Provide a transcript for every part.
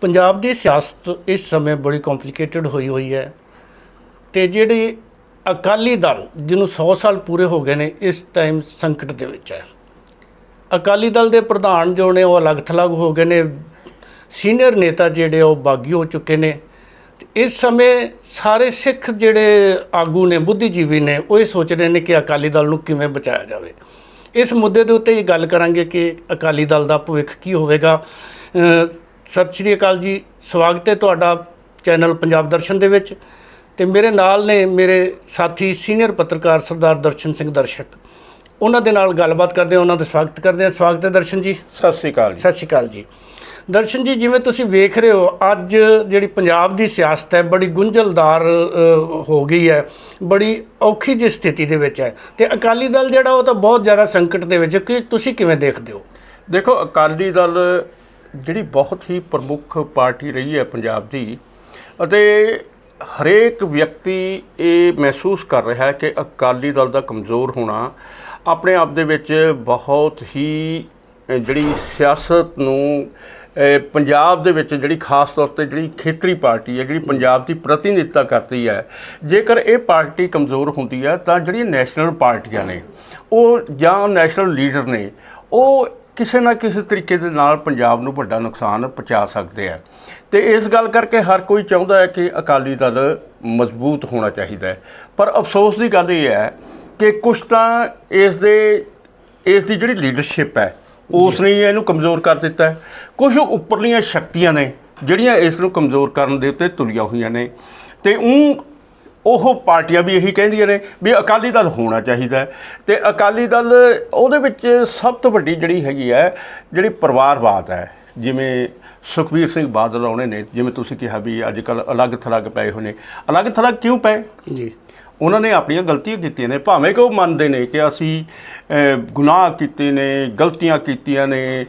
ਪੰਜਾਬ ਦੀ ਸਿਆਸਤ ਇਸ ਸਮੇਂ ਬੜੀ ਕੰਪਲਿਕੇਟਡ ਹੋਈ ਹੋਈ ਹੈ ਤੇ ਜਿਹੜੇ ਅਕਾਲੀ ਦਲ ਜਿਹਨੂੰ 100 ਸਾਲ ਪੂਰੇ ਹੋ ਗਏ ਨੇ ਇਸ ਟਾਈਮ ਸੰਕਟ ਦੇ ਵਿੱਚ ਹੈ। ਅਕਾਲੀ ਦਲ ਦੇ ਪ੍ਰਧਾਨ ਜੋ ਨੇ ਉਹ ਅਲੱਗ-ਥਲੱਗ ਹੋ ਗਏ ਨੇ ਸੀਨੀਅਰ ਨੇਤਾ ਜਿਹੜੇ ਉਹ ਬਾਗੀ ਹੋ ਚੁੱਕੇ ਨੇ। ਤੇ ਇਸ ਸਮੇਂ ਸਾਰੇ ਸਿੱਖ ਜਿਹੜੇ ਆਗੂ ਨੇ, ਬੁੱਧੀਜੀਵੀ ਨੇ, ਉਹ ਇਹ ਸੋਚ ਰਹੇ ਨੇ ਕਿ ਅਕਾਲੀ ਦਲ ਨੂੰ ਕਿਵੇਂ ਬਚਾਇਆ ਜਾਵੇ। ਇਸ ਮੁੱਦੇ ਦੇ ਉੱਤੇ ਇਹ ਗੱਲ ਕਰਾਂਗੇ ਕਿ ਅਕਾਲੀ ਦਲ ਦਾ ਭਵਿੱਖ ਕੀ ਹੋਵੇਗਾ। ਸਤਿ ਸ਼੍ਰੀ ਅਕਾਲ ਜੀ। ਸਵਾਗਤ ਹੈ ਤੁਹਾਡਾ ਚੈਨਲ ਪੰਜਾਬ ਦਰਸ਼ਨ ਦੇ ਵਿੱਚ ਤੇ ਮੇਰੇ ਨਾਲ ਨੇ ਮੇਰੇ ਸਾਥੀ ਸੀਨੀਅਰ ਪੱਤਰਕਾਰ ਸਰਦਾਰ ਦਰਸ਼ਨ ਸਿੰਘ ਦਰਸ਼ਕ। ਉਹਨਾਂ ਦੇ ਨਾਲ ਗੱਲਬਾਤ ਕਰਦੇ ਹਾਂ ਉਹਨਾਂ ਦਾ ਸਵਾਗਤ ਕਰਦੇ ਹਾਂ। ਸਵਾਗਤ ਹੈ ਦਰਸ਼ਨ ਜੀ। ਸਤਿ ਸ੍ਰੀ ਅਕਾਲ ਜੀ। ਸਤਿ ਸ਼੍ਰੀ ਅਕਾਲ ਜੀ। ਦਰਸ਼ਨ ਜੀ ਜਿਵੇਂ ਤੁਸੀਂ ਵੇਖ ਰਹੇ ਹੋ ਅੱਜ ਜਿਹੜੀ ਪੰਜਾਬ ਦੀ ਸਿਆਸਤ ਹੈ ਬੜੀ ਗੁੰਝਲਦਾਰ ਹੋ ਗਈ ਹੈ। ਬੜੀ ਔਖੀ ਜਿਹੀ ਸਥਿਤੀ ਦੇ ਵਿੱਚ ਹੈ। ਤੇ ਅਕਾਲੀ ਦਲ ਜਿਹੜਾ ਉਹ ਤਾਂ ਬਹੁਤ ਜ਼ਿਆਦਾ ਸੰਕਟ ਦੇ ਵਿੱਚ ਕਿ ਤੁਸੀਂ ਕਿਵੇਂ ਦੇਖਦੇ ਹੋ? ਦੇਖੋ ਅਕਾਲੀ ਦਲ ਜਿਹੜੀ ਬਹੁਤ ਹੀ ਪ੍ਰਮੁੱਖ ਪਾਰਟੀ ਰਹੀ ਹੈ ਪੰਜਾਬ ਦੀ, ਅਤੇ ਹਰੇਕ ਵਿਅਕਤੀ ਇਹ ਮਹਿਸੂਸ ਕਰ ਰਿਹਾ ਹੈ ਕਿ ਅਕਾਲੀ ਦਲ ਦਾ ਕਮਜ਼ੋਰ ਹੋਣਾ ਆਪਣੇ ਆਪ ਦੇ ਵਿੱਚ ਬਹੁਤ ਹੀ ਜਿਹੜੀ ਸਿਆਸਤ ਨੂੰ ਪੰਜਾਬ ਦੇ ਵਿੱਚ ਜਿਹੜੀ ਖਾਸ ਤੌਰ ਤੇ ਜਿਹੜੀ ਖੇਤਰੀ ਪਾਰਟੀ ਹੈ, ਜਿਹੜੀ ਪੰਜਾਬ ਦੀ ਪ੍ਰਤੀਨਿਧਤਾ ਕਰਦੀ ਹੈ, ਜੇਕਰ ਇਹ ਪਾਰਟੀ ਕਮਜ਼ੋਰ ਹੁੰਦੀ ਹੈ ਤਾਂ ਜਿਹੜੀਆਂ ਨੈਸ਼ਨਲ ਪਾਰਟੀਆਂ ਨੇ, ਉਹ ਜਾਂ ਨੈਸ਼ਨਲ ਲੀਡਰ ਨੇ, ਉਹ ਕਿਸੇ ਨਾ ਕਿਸੇ ਤਰੀਕੇ ਦੇ ਨਾਲ ਪੰਜਾਬ ਨੂੰ ਵੱਡਾ ਨੁਕਸਾਨ ਪਹੁੰਚਾ ਸਕਦੇ ਆ। ਤੇ ਇਸ ਗੱਲ ਕਰਕੇ ਹਰ ਕੋਈ ਚਾਹੁੰਦਾ ਹੈ ਕਿ ਅਕਾਲੀ ਦਲ ਮਜ਼ਬੂਤ ਹੋਣਾ ਚਾਹੀਦਾ ਹੈ। ਪਰ ਅਫਸੋਸ ਦੀ ਗੱਲ ਇਹ ਹੈ ਕਿ ਕੁਝ ਤਾਂ ਇਸ ਦੇ ਇਸ ਦੀ ਜਿਹੜੀ ਲੀਡਰਸ਼ਿਪ ਹੈ ਉਸ ਨੇ ਇਹਨੂੰ ਕਮਜ਼ੋਰ ਕਰ ਦਿੱਤਾ ਹੈ। ਕੁਝ ਉੱਪਰਲੀਆਂ ਸ਼ਕਤੀਆਂ ਨੇ ਜਿਹੜੀਆਂ ਇਸ ਨੂੰ ਕਮਜ਼ੋਰ ਕਰਨ ਦੇ ਉੱਤੇ ਤੁਲੀਆਂ ਹੋਈਆਂ ਨੇ। ਤੇ ਉਹ ਉਹ ਪਾਰਟੀਆਂ ਵੀ ਇਹੀ ਕਹਿੰਦੀਆਂ ਨੇ ਵੀ ਅਕਾਲੀ ਦਲ ਹੋਣਾ ਚਾਹੀਦਾ ਹੈ। ਤੇ ਅਕਾਲੀ ਦਲ ਉਹਦੇ ਵਿੱਚ ਸਭ ਤੋਂ ਵੱਡੀ ਜਿਹੜੀ ਹੈਗੀ ਹੈ, ਜਿਹੜੀ ਪਰਿਵਾਰਵਾਦ ਹੈ, ਜਿਵੇਂ ਸੁਖਬੀਰ ਸਿੰਘ ਬਾਦਲ ਆਉਣੇ ਨੇ, ਜਿਵੇਂ ਤੁਸੀਂ ਕਿਹਾ ਵੀ ਅੱਜ ਕੱਲ ਅਲੱਗ ਥਲੱਗ ਪਏ ਹੋਏ ਨੇ। ਅਲੱਗ ਥਲੱਗ ਕਿਉਂ ਪਏ? ਜੀ। ਉਹਨਾਂ ਨੇ ਆਪਣੀਆਂ ਗਲਤੀਆਂ ਕੀਤੀਆਂ ਨੇ ਭਾਵੇਂ ਕਿ ਉਹ ਮੰਨਦੇ ਨੇ ਕਿ ਅਸੀਂ ਗੁਨਾਹ ਕੀਤੇ ਨੇ ਗਲਤੀਆਂ ਕੀਤੀਆਂ ਨੇ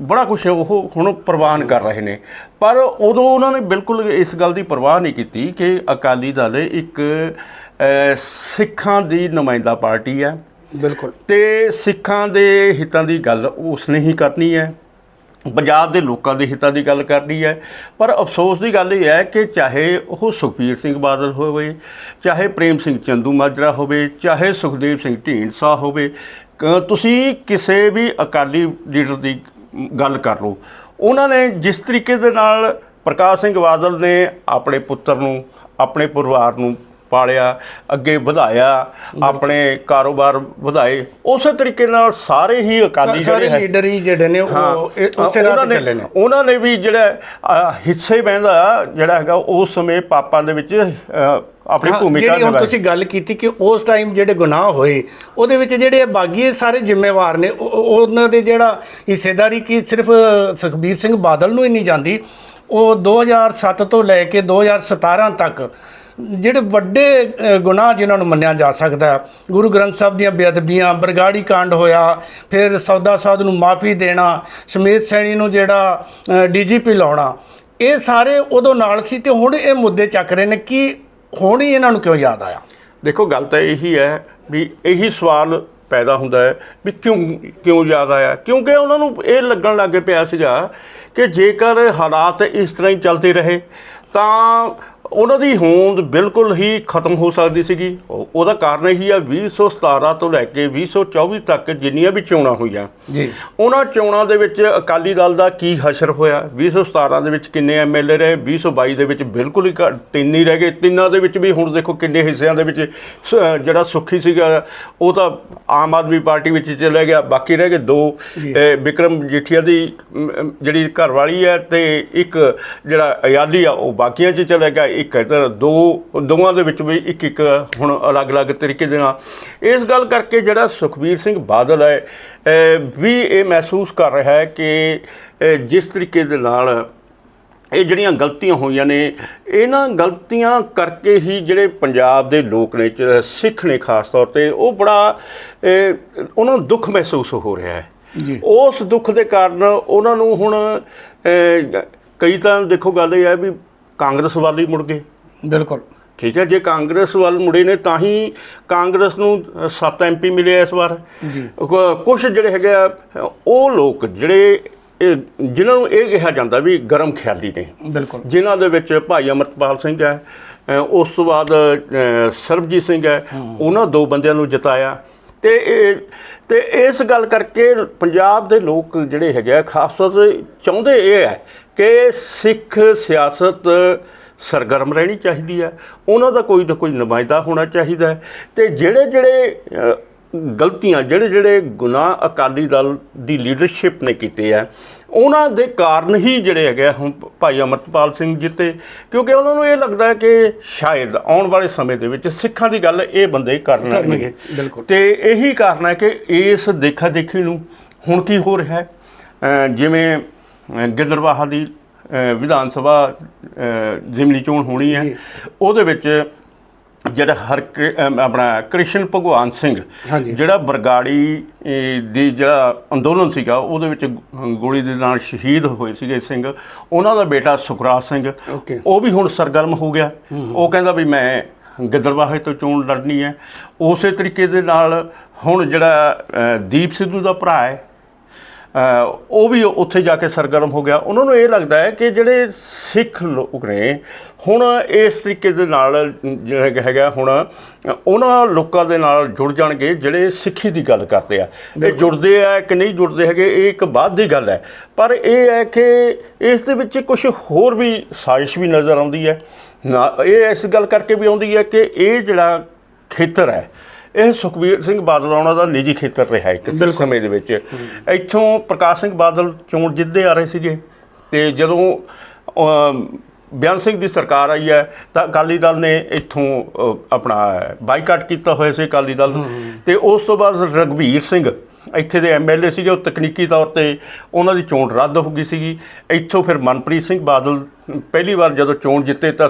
ਬੜਾ ਕੁਝ ਉਹ ਹੁਣ ਪ੍ਰਵਾਨ ਕਰ ਰਹੇ ਨੇ। ਪਰ ਉਦੋਂ ਉਹਨਾਂ ਨੇ ਬਿਲਕੁਲ ਇਸ ਗੱਲ ਦੀ ਪਰਵਾਹ ਨਹੀਂ ਕੀਤੀ ਕਿ ਅਕਾਲੀ ਦਲ ਇੱਕ ਸਿੱਖਾਂ ਦੀ ਨੁਮਾਇੰਦਾ ਪਾਰਟੀ ਹੈ। ਬਿਲਕੁਲ। ਤੇ ਸਿੱਖਾਂ ਦੇ ਹਿੱਤਾਂ ਦੀ ਗੱਲ ਉਸ ਨੇ ਹੀ ਕਰਨੀ ਹੈ। ਪੰਜਾਬ ਦੇ ਲੋਕਾਂ ਦੇ ਹਿੱਤਾਂ ਦੀ ਗੱਲ ਕਰਨੀ ਹੈ। ਪਰ ਅਫਸੋਸ ਦੀ ਗੱਲ ਇਹ ਹੈ ਕਿ ਚਾਹੇ ਉਹ ਸੁਖਬੀਰ ਸਿੰਘ ਬਾਦਲ ਹੋਵੇ, ਚਾਹੇ ਪ੍ਰੇਮ ਸਿੰਘ ਚੰਦੂ ਮਾਜਰਾ ਹੋਵੇ, ਚਾਹੇ ਸੁਖਦੇਵ ਸਿੰਘ ਢੀਂਡਸਾ ਹੋਵੇ ਤੁਸੀਂ ਕਿਸੇ ਵੀ ਅਕਾਲੀ ਲੀਡਰ ਦੀ ਗੱਲ ਕਰ ਲਓ। ਉਹਨਾਂ ਨੇ ਜਿਸ ਤਰੀਕੇ ਦੇ ਨਾਲ ਪ੍ਰਕਾਸ਼ ਸਿੰਘ ਬਾਦਲ ਨੇ ਆਪਣੇ ਪੁੱਤਰ ਨੂੰ, ਆਪਣੇ ਪਰਿਵਾਰ ਨੂੰ ਪਾਲਿਆ ਅੱਗੇ ਵਧਾਇਆ ਆਪਣੇ ਕਾਰੋਬਾਰ ਵਧਾਏ ਉਸੇ ਤਰੀਕੇ ਨਾਲ ਸਾਰੇ ਹੀ ਅਕਾਲੀ ਜਿਹੜੇ ਹੈ ਲੀਡਰ ਹੀ ਜਿਹੜੇ ਨੇ ਉਹ ਉਸੇ ਰਾਹ ਤੇ ਚੱਲੇ ਨੇ। ਉਹਨਾਂ ਨੇ ਵੀ ਜਿਹੜਾ ਹਿੱਸੇ ਬਹਿੰਦਾ ਜਿਹੜਾ ਹੈਗਾ ਉਸ ਸਮੇਂ ਪਾਪਾਂ ਦੇ ਵਿੱਚ ਆਪਣੀ ਭੂਮਿਕਾ ਜਿਹੜੀ ਹੁਣ ਨਿਭਾਈ। ਤੁਸੀਂ ਗੱਲ ਕੀਤੀ ਕਿ ਉਸ ਟਾਈਮ ਜਿਹੜੇ ਗੁਨਾਹ ਹੋਏ ਉਹਦੇ ਵਿੱਚ ਜਿਹੜੇ ਬਾਗੀ ਸਾਰੇ ਜ਼ਿੰਮੇਵਾਰ ਨੇ। ਉਹ- ਉਹ- ਉਹਨਾਂ ਦੇ ਜਿਹੜਾ ਹਿੱਸੇਦਾਰੀ ਕੀ ਸਿਰਫ ਸੁਖਬੀਰ ਸਿੰਘ ਬਾਦਲ ਨੂੰ ਹੀ ਨਹੀਂ ਜਾਂਦੀ ਉਹ 2007 ਤੋਂ ਲੈ ਕੇ 2017 ਤੱਕ ਜਿਹੜੇ ਵੱਡੇ ਅ, ਗੁਨਾਹ ਜਿਨ੍ਹਾਂ ਨੂੰ ਮੰਨਿਆ ਜਾ ਸਕਦਾ ਗੁਰੂ ਗ੍ਰੰਥ ਸਾਹਿਬ ਦੀਆਂ ਬੇਅਦਬੀਆਂ ਬਰਗਾੜੀ ਕਾਂਡ ਹੋਇਆ ਫਿਰ ਸੌਦਾ ਸਾਧ ਨੂੰ ਮਾਫੀ ਦੇਣਾ ਸਮੇਤ ਸੈਣੀ ਨੂੰ ਜਿਹੜਾ ਡੀਜੀਪੀ ਲਾਉਣਾ ਇਹ ਸਾਰੇ ਉਦੋਂ ਨਾਲ ਸੀ ਤੇ ਹੁਣ ਇਹ ਮੁੱਦੇ ਚੱਕ ਰਹੇ ਨੇ ਕਿ ਹੁਣ ਹੀ ਇਹਨਾਂ ਨੂੰ ਕਿਉਂ ਯਾਦ ਆਇਆ? ਦੇਖੋ ਗੱਲ ਤਾਂ ਇਹੀ ਹੈ ਵੀ ਇਹੀ ਸਵਾਲ ਪੈਦਾ ਹੁੰਦਾ ਹੈ ਵੀ ਕਿਉਂ ਕਿਉਂ ਯਾਦ ਆਇਆ? ਕਿਉਂਕਿ ਉਹਨਾਂ ਨੂੰ ਇਹ ਲੱਗਣ ਲੱਗ ਪਿਆ ਸੀਗਾ ਕਿ ਜੇਕਰ ਹਾਲਾਤ ਇਸ ਤਰ੍ਹਾਂ ਹੀ ਚੱਲਦੇ ਰਹੇ ਤਾਂ ਉਹਨਾਂ ਦੀ ਹੋਂਦ ਬਿਲਕੁਲ ਹੀ ਖਤਮ ਹੋ ਸਕਦੀ ਸੀਗੀ। ਉਹ- ਉਹਦਾ ਕਾਰਨ ਇਹੀ ਆ 2017 ਤੋਂ ਲੈ ਕੇ 2024 ਤੱਕ ਜਿੰਨੀਆਂ ਵੀ ਚੋਣਾਂ ਹੋਈਆਂ। ਜੀ। ਉਹਨਾਂ ਚੋਣਾਂ ਦੇ ਵਿੱਚ ਅਕਾਲੀ ਦਲ ਦਾ ਕੀ ਹਸ਼ਰ ਹੋਇਆ? 2017 ਦੇ ਵਿੱਚ ਕਿੰਨੇ ਐਮਐਲਏ ਰਹੇ? 2022 ਦੇ ਵਿੱਚ ਬਿਲਕੁਲ ਹੀ ਤਿੰਨ ਹੀ ਰਹਿ ਗਏ। ਤਿੰਨਾਂ ਦੇ ਵਿੱਚ ਵੀ ਹੁਣ ਦੇਖੋ ਕਿੰਨੇ ਹਿੱਸਿਆਂ ਦੇ ਵਿੱਚ ਜਿਹੜਾ ਸੁੱਖੀ ਸੀਗਾ ਉਹ ਤਾਂ ਆਮ ਆਦਮੀ ਪਾਰਟੀ ਵਿੱਚ ਚਲੇ ਗਿਆ। ਬਾਕੀ ਰਹਿ ਗਏ ਦੋ। ਵਿਕਰਮ ਜੀਠੀਆ ਦੀ ਜਿਹੜੀ ਘਰ ਵਾਲੀ ਹੈ ਤੇ ਇੱਕ ਜਿਹੜਾ ਆਜ਼ਾਦੀ ਆ ਉਹ ਬਾਕੀਆਂ 'ਚ ਚਲੇ ਗਿਆ। ਇੱਕ ਇੱਧਰ ਦੋ ਦੋਵਾਂ ਦੇ ਵਿੱਚ ਵੀ ਇੱਕ ਇੱਕ ਹੁਣ ਅਲੱਗ-ਅਲੱਗ ਤਰੀਕੇ ਦੇ ਨਾਲ ਇਸ ਗੱਲ ਕਰਕੇ ਜਿਹੜਾ ਸੁਖਬੀਰ ਸਿੰਘ ਬਾਦਲ ਹੈ ਵੀ ਇਹ ਮਹਿਸੂਸ ਕਰ ਰਿਹਾ ਹੈ ਕਿ ਜਿਸ ਤਰੀਕੇ ਦੇ ਨਾਲ ਇਹ ਜਿਹੜੀਆਂ ਗਲਤੀਆਂ ਹੋਈਆਂ ਨੇ ਇਹਨਾਂ ਗਲਤੀਆਂ ਕਰਕੇ ਹੀ ਜਿਹੜੇ ਪੰਜਾਬ ਦੇ ਲੋਕ ਨੇ ਸਿੱਖ ਨੇ ਖਾਸ ਤੌਰ ਤੇ ਉਹ ਬੜਾ ਉਹਨਾਂ ਨੂੰ ਦੁੱਖ ਮਹਿਸੂਸ ਹੋ ਰਿਹਾ ਹੈ। ਉਸ ਦੁੱਖ ਦੇ ਕਾਰਨ ਉਹਨਾਂ ਨੂੰ ਹੁਣ ਕਈ ਤਾਂ ਦੇਖੋ ਗੱਲ ਇਹ ਹੈ ਵੀ ਕਾਂਗਰਸ ਵੱਲ ਹੀ ਮੁੜ ਗਏ ਬਿਲਕੁਲ। ਠੀਕ ਹੈ ਜੇ ਕਾਂਗਰਸ ਵੱਲ ਮੁੜੇ ਨੇ ਤਾਂ ਹੀ ਕਾਂਗਰਸ ਨੂੰ 7 ਐਮਪੀ ਮਿਲੇ ਇਸ ਵਾਰ। ਜੀ। ਕੁਝ ਜਿਹੜੇ ਹੈਗੇ ਆ ਉਹ ਲੋਕ ਜਿਹੜੇ ਇਹ ਜਿਨ੍ਹਾਂ ਨੂੰ ਇਹ ਕਿਹਾ ਜਾਂਦਾ ਵੀ ਗਰਮ ਖਿਆਲੀ ਨੇ। ਬਿਲਕੁਲ। ਜਿਨ੍ਹਾਂ ਦੇ ਵਿੱਚ ਭਾਈ ਅਮਰਪਾਲ ਸਿੰਘ ਹੈ ਉਸ ਤੋਂ ਬਾਅਦ ਸਰਬਜੀਤ ਸਿੰਘ ਹੈ। ਉਹਨਾਂ ਦੋ ਬੰਦਿਆਂ ਨੂੰ ਜਿਤਾਇਆ। ਤੇ ਇਹ ਤੇ ਇਸ ਗੱਲ ਕਰਕੇ ਪੰਜਾਬ ਦੇ ਲੋਕ ਜਿਹੜੇ ਹੈਗੇ ਆ ਖਾਸ ਤੌਰ ਤੇ ਚਾਹੁੰਦੇ ਇਹ ਹੈ ਕਿ ਸਿੱਖ ਸਿਆਸਤ ਸਰਗਰਮ ਰਹਿਣੀ ਚਾਹੀਦੀ ਹੈ। ਉਹਨਾਂ ਦਾ ਕੋਈ ਨਾ ਕੋਈ ਨੁਮਾਇੰਦਾ ਹੋਣਾ ਚਾਹੀਦਾ ਹੈ ਤੇ ਜਿਹੜੇ ਜਿਹੜੇ ਗਲਤੀਆਂ ਜਿਹੜੇ ਜਿਹੜੇ ਗੁਨਾਹ ਅਕਾਲੀ ਦਲ ਦੀ ਲੀਡਰਸ਼ਿਪ ਨੇ ਕੀਤੇ ਆ ਉਹਨਾਂ ਦੇ ਕਾਰਨ ਹੀ ਜਿਹੜੇ ਹੈਗੇ ਆ ਹੁਣ ਭਾਈ ਅਮਰਤਪਾਲ ਸਿੰਘ ਜਿੱਤੇ ਕਿਉਂਕਿ ਉਹਨਾਂ ਨੂੰ ਇਹ ਲੱਗਦਾ ਹੈ ਕਿ ਸ਼ਾਇਦ ਆਉਣ ਵਾਲੇ ਸਮੇਂ ਦੇ ਵਿੱਚ ਸਿੱਖਾਂ ਦੀ ਗੱਲ ਇਹ ਬੰਦੇ ਕਰਨ ਕਰਨਗੇ। ਤੇ ਇਹੀ ਕਾਰਨ ਹੈ ਕਿ ਇਸ ਦੇਖਾ ਦੇਖੀ ਨੂੰ ਹੁਣ ਕੀ ਹੋ ਰਿਹਾ ਜਿਵੇਂ ਅ, ਗਿੱਦੜਬਾਹਾ ਦੀ ਵਿਧਾਨ ਸਭਾ ਜ਼ਿਮਨੀ ਚੋਣ ਹੋਣੀ ਹੈ। ਉਹਦੇ ਵਿੱਚ ਜਿਹੜਾ ਹਰ ਆਪਣਾ ਕ੍ਰਿਸ਼ਨ ਭਗਵਾਨ ਸਿੰਘ। ਜਿਹੜਾ ਬਰਗਾੜੀ ਦੀ ਜਿਹੜਾ ਅੰਦੋਲਨ ਸੀਗਾ ਉਹਦੇ ਵਿੱਚ ਗੋਲੀ ਦੇ ਨਾਲ ਸ਼ਹੀਦ ਹੋਏ ਸੀਗੇ ਸਿੰਘ ਉਹਨਾਂ ਦਾ ਬੇਟਾ ਸੁਖਰਾਜ ਸਿੰਘ. ਉਹ ਵੀ ਹੁਣ ਸਰਗਰਮ ਹੋ ਗਿਆ ਉਹ ਕਹਿੰਦਾ ਵੀ ਮੈਂ ਗਿੱਦੜਬਾਹੇ ਤੋਂ ਚੋਣ ਲੜਨੀ ਹੈ ਉਸੇ ਤਰੀਕੇ ਦੇ ਨਾਲ ਹੁਣ ਜਿਹੜਾ ਦੀਪ ਸਿੱਧੂ ਦਾ ਭਰਾ ਹੈ ਉਹ ਵੀ ਉੱਥੇ ਜਾ ਕੇ ਸਰਗਰਮ ਹੋ ਗਿਆ। ਉਹਨਾਂ ਨੂੰ ਇਹ ਲੱਗਦਾ ਹੈ ਕਿ ਜਿਹੜੇ ਸਿੱਖ ਲੋਕ ਨੇ ਹੁਣ ਇਸ ਤਰੀਕੇ ਦੇ ਨਾਲ ਜਿਹੜਾ ਹੈਗਾ ਹੁਣ ਉਹਨਾਂ ਲੋਕਾਂ ਦੇ ਨਾਲ ਜੁੜ ਜਾਣਗੇ ਜਿਹੜੇ ਸਿੱਖੀ ਦੀ ਗੱਲ ਕਰਦੇ ਆ। ਇਹ ਜੁੜਦੇ ਆ ਕਿ ਨਹੀਂ ਜੁੜਦੇ ਹੈਗੇ ਇਹ ਇੱਕ ਬਾਅਦ ਦੀ ਗੱਲ ਹੈ। ਪਰ ਇਹ ਹੈ ਕਿ ਇਸ ਦੇ ਵਿੱਚ ਕੁਝ ਹੋਰ ਵੀ ਸਾਜ਼ਿਸ਼ ਵੀ ਨਜ਼ਰ ਆਉਂਦੀ ਹੈ। ਨਾ ਇਹ ਇਸ ਗੱਲ ਕਰਕੇ ਵੀ ਆਉਂਦੀ ਹੈ ਕਿ ਇਹ ਜਿਹੜਾ ਖੇਤਰ ਹੈ ਇਹ ਸੁਖਬੀਰ ਸਿੰਘ ਬਾਦਲ ਉਹਨਾਂ ਦਾ ਨਿੱਜੀ ਖੇਤਰ ਰਿਹਾ ਇੱਕ ਸਮੇਂ ਦੇ ਵਿੱਚ। ਇੱਥੋਂ ਪ੍ਰਕਾਸ਼ ਸਿੰਘ ਬਾਦਲ ਚੋਣ ਜਿੱਤਦੇ ਆ ਰਹੇ ਸੀਗੇ ਤੇ ਜਦੋਂ ਬਿਆਨ ਸਿੰਘ ਦੀ ਸਰਕਾਰ ਆਈ ਹੈ ਤਾਂ ਅਕਾਲੀ ਦਲ ਨੇ ਇੱਥੋਂ ਆਪਣਾ ਬਾਈਕਾਟ ਕੀਤਾ ਹੋਇਆ ਸੀ ਅਕਾਲੀ ਦਲ। ਤੇ ਉਸ ਤੋਂ ਬਾਅਦ ਰਗਵੀਰ ਸਿੰਘ ਇੱਥੇ ਦੇ ਐਮਐਲਏ ਸੀਗੇ ਉਹ ਤਕਨੀਕੀ ਤੌਰ ਤੇ ਉਹਨਾਂ ਦੀ ਚੋਣ ਰੱਦ ਹੋ ਗਈ ਸੀਗੀ। ਇੱਥੋਂ ਫਿਰ ਮਨਪ੍ਰੀਤ ਸਿੰਘ ਬਾਦਲ ਪਹਿਲੀ ਵਾਰ ਜਦੋਂ ਚੋਣ ਜਿੱਤੇ ਤਾਂ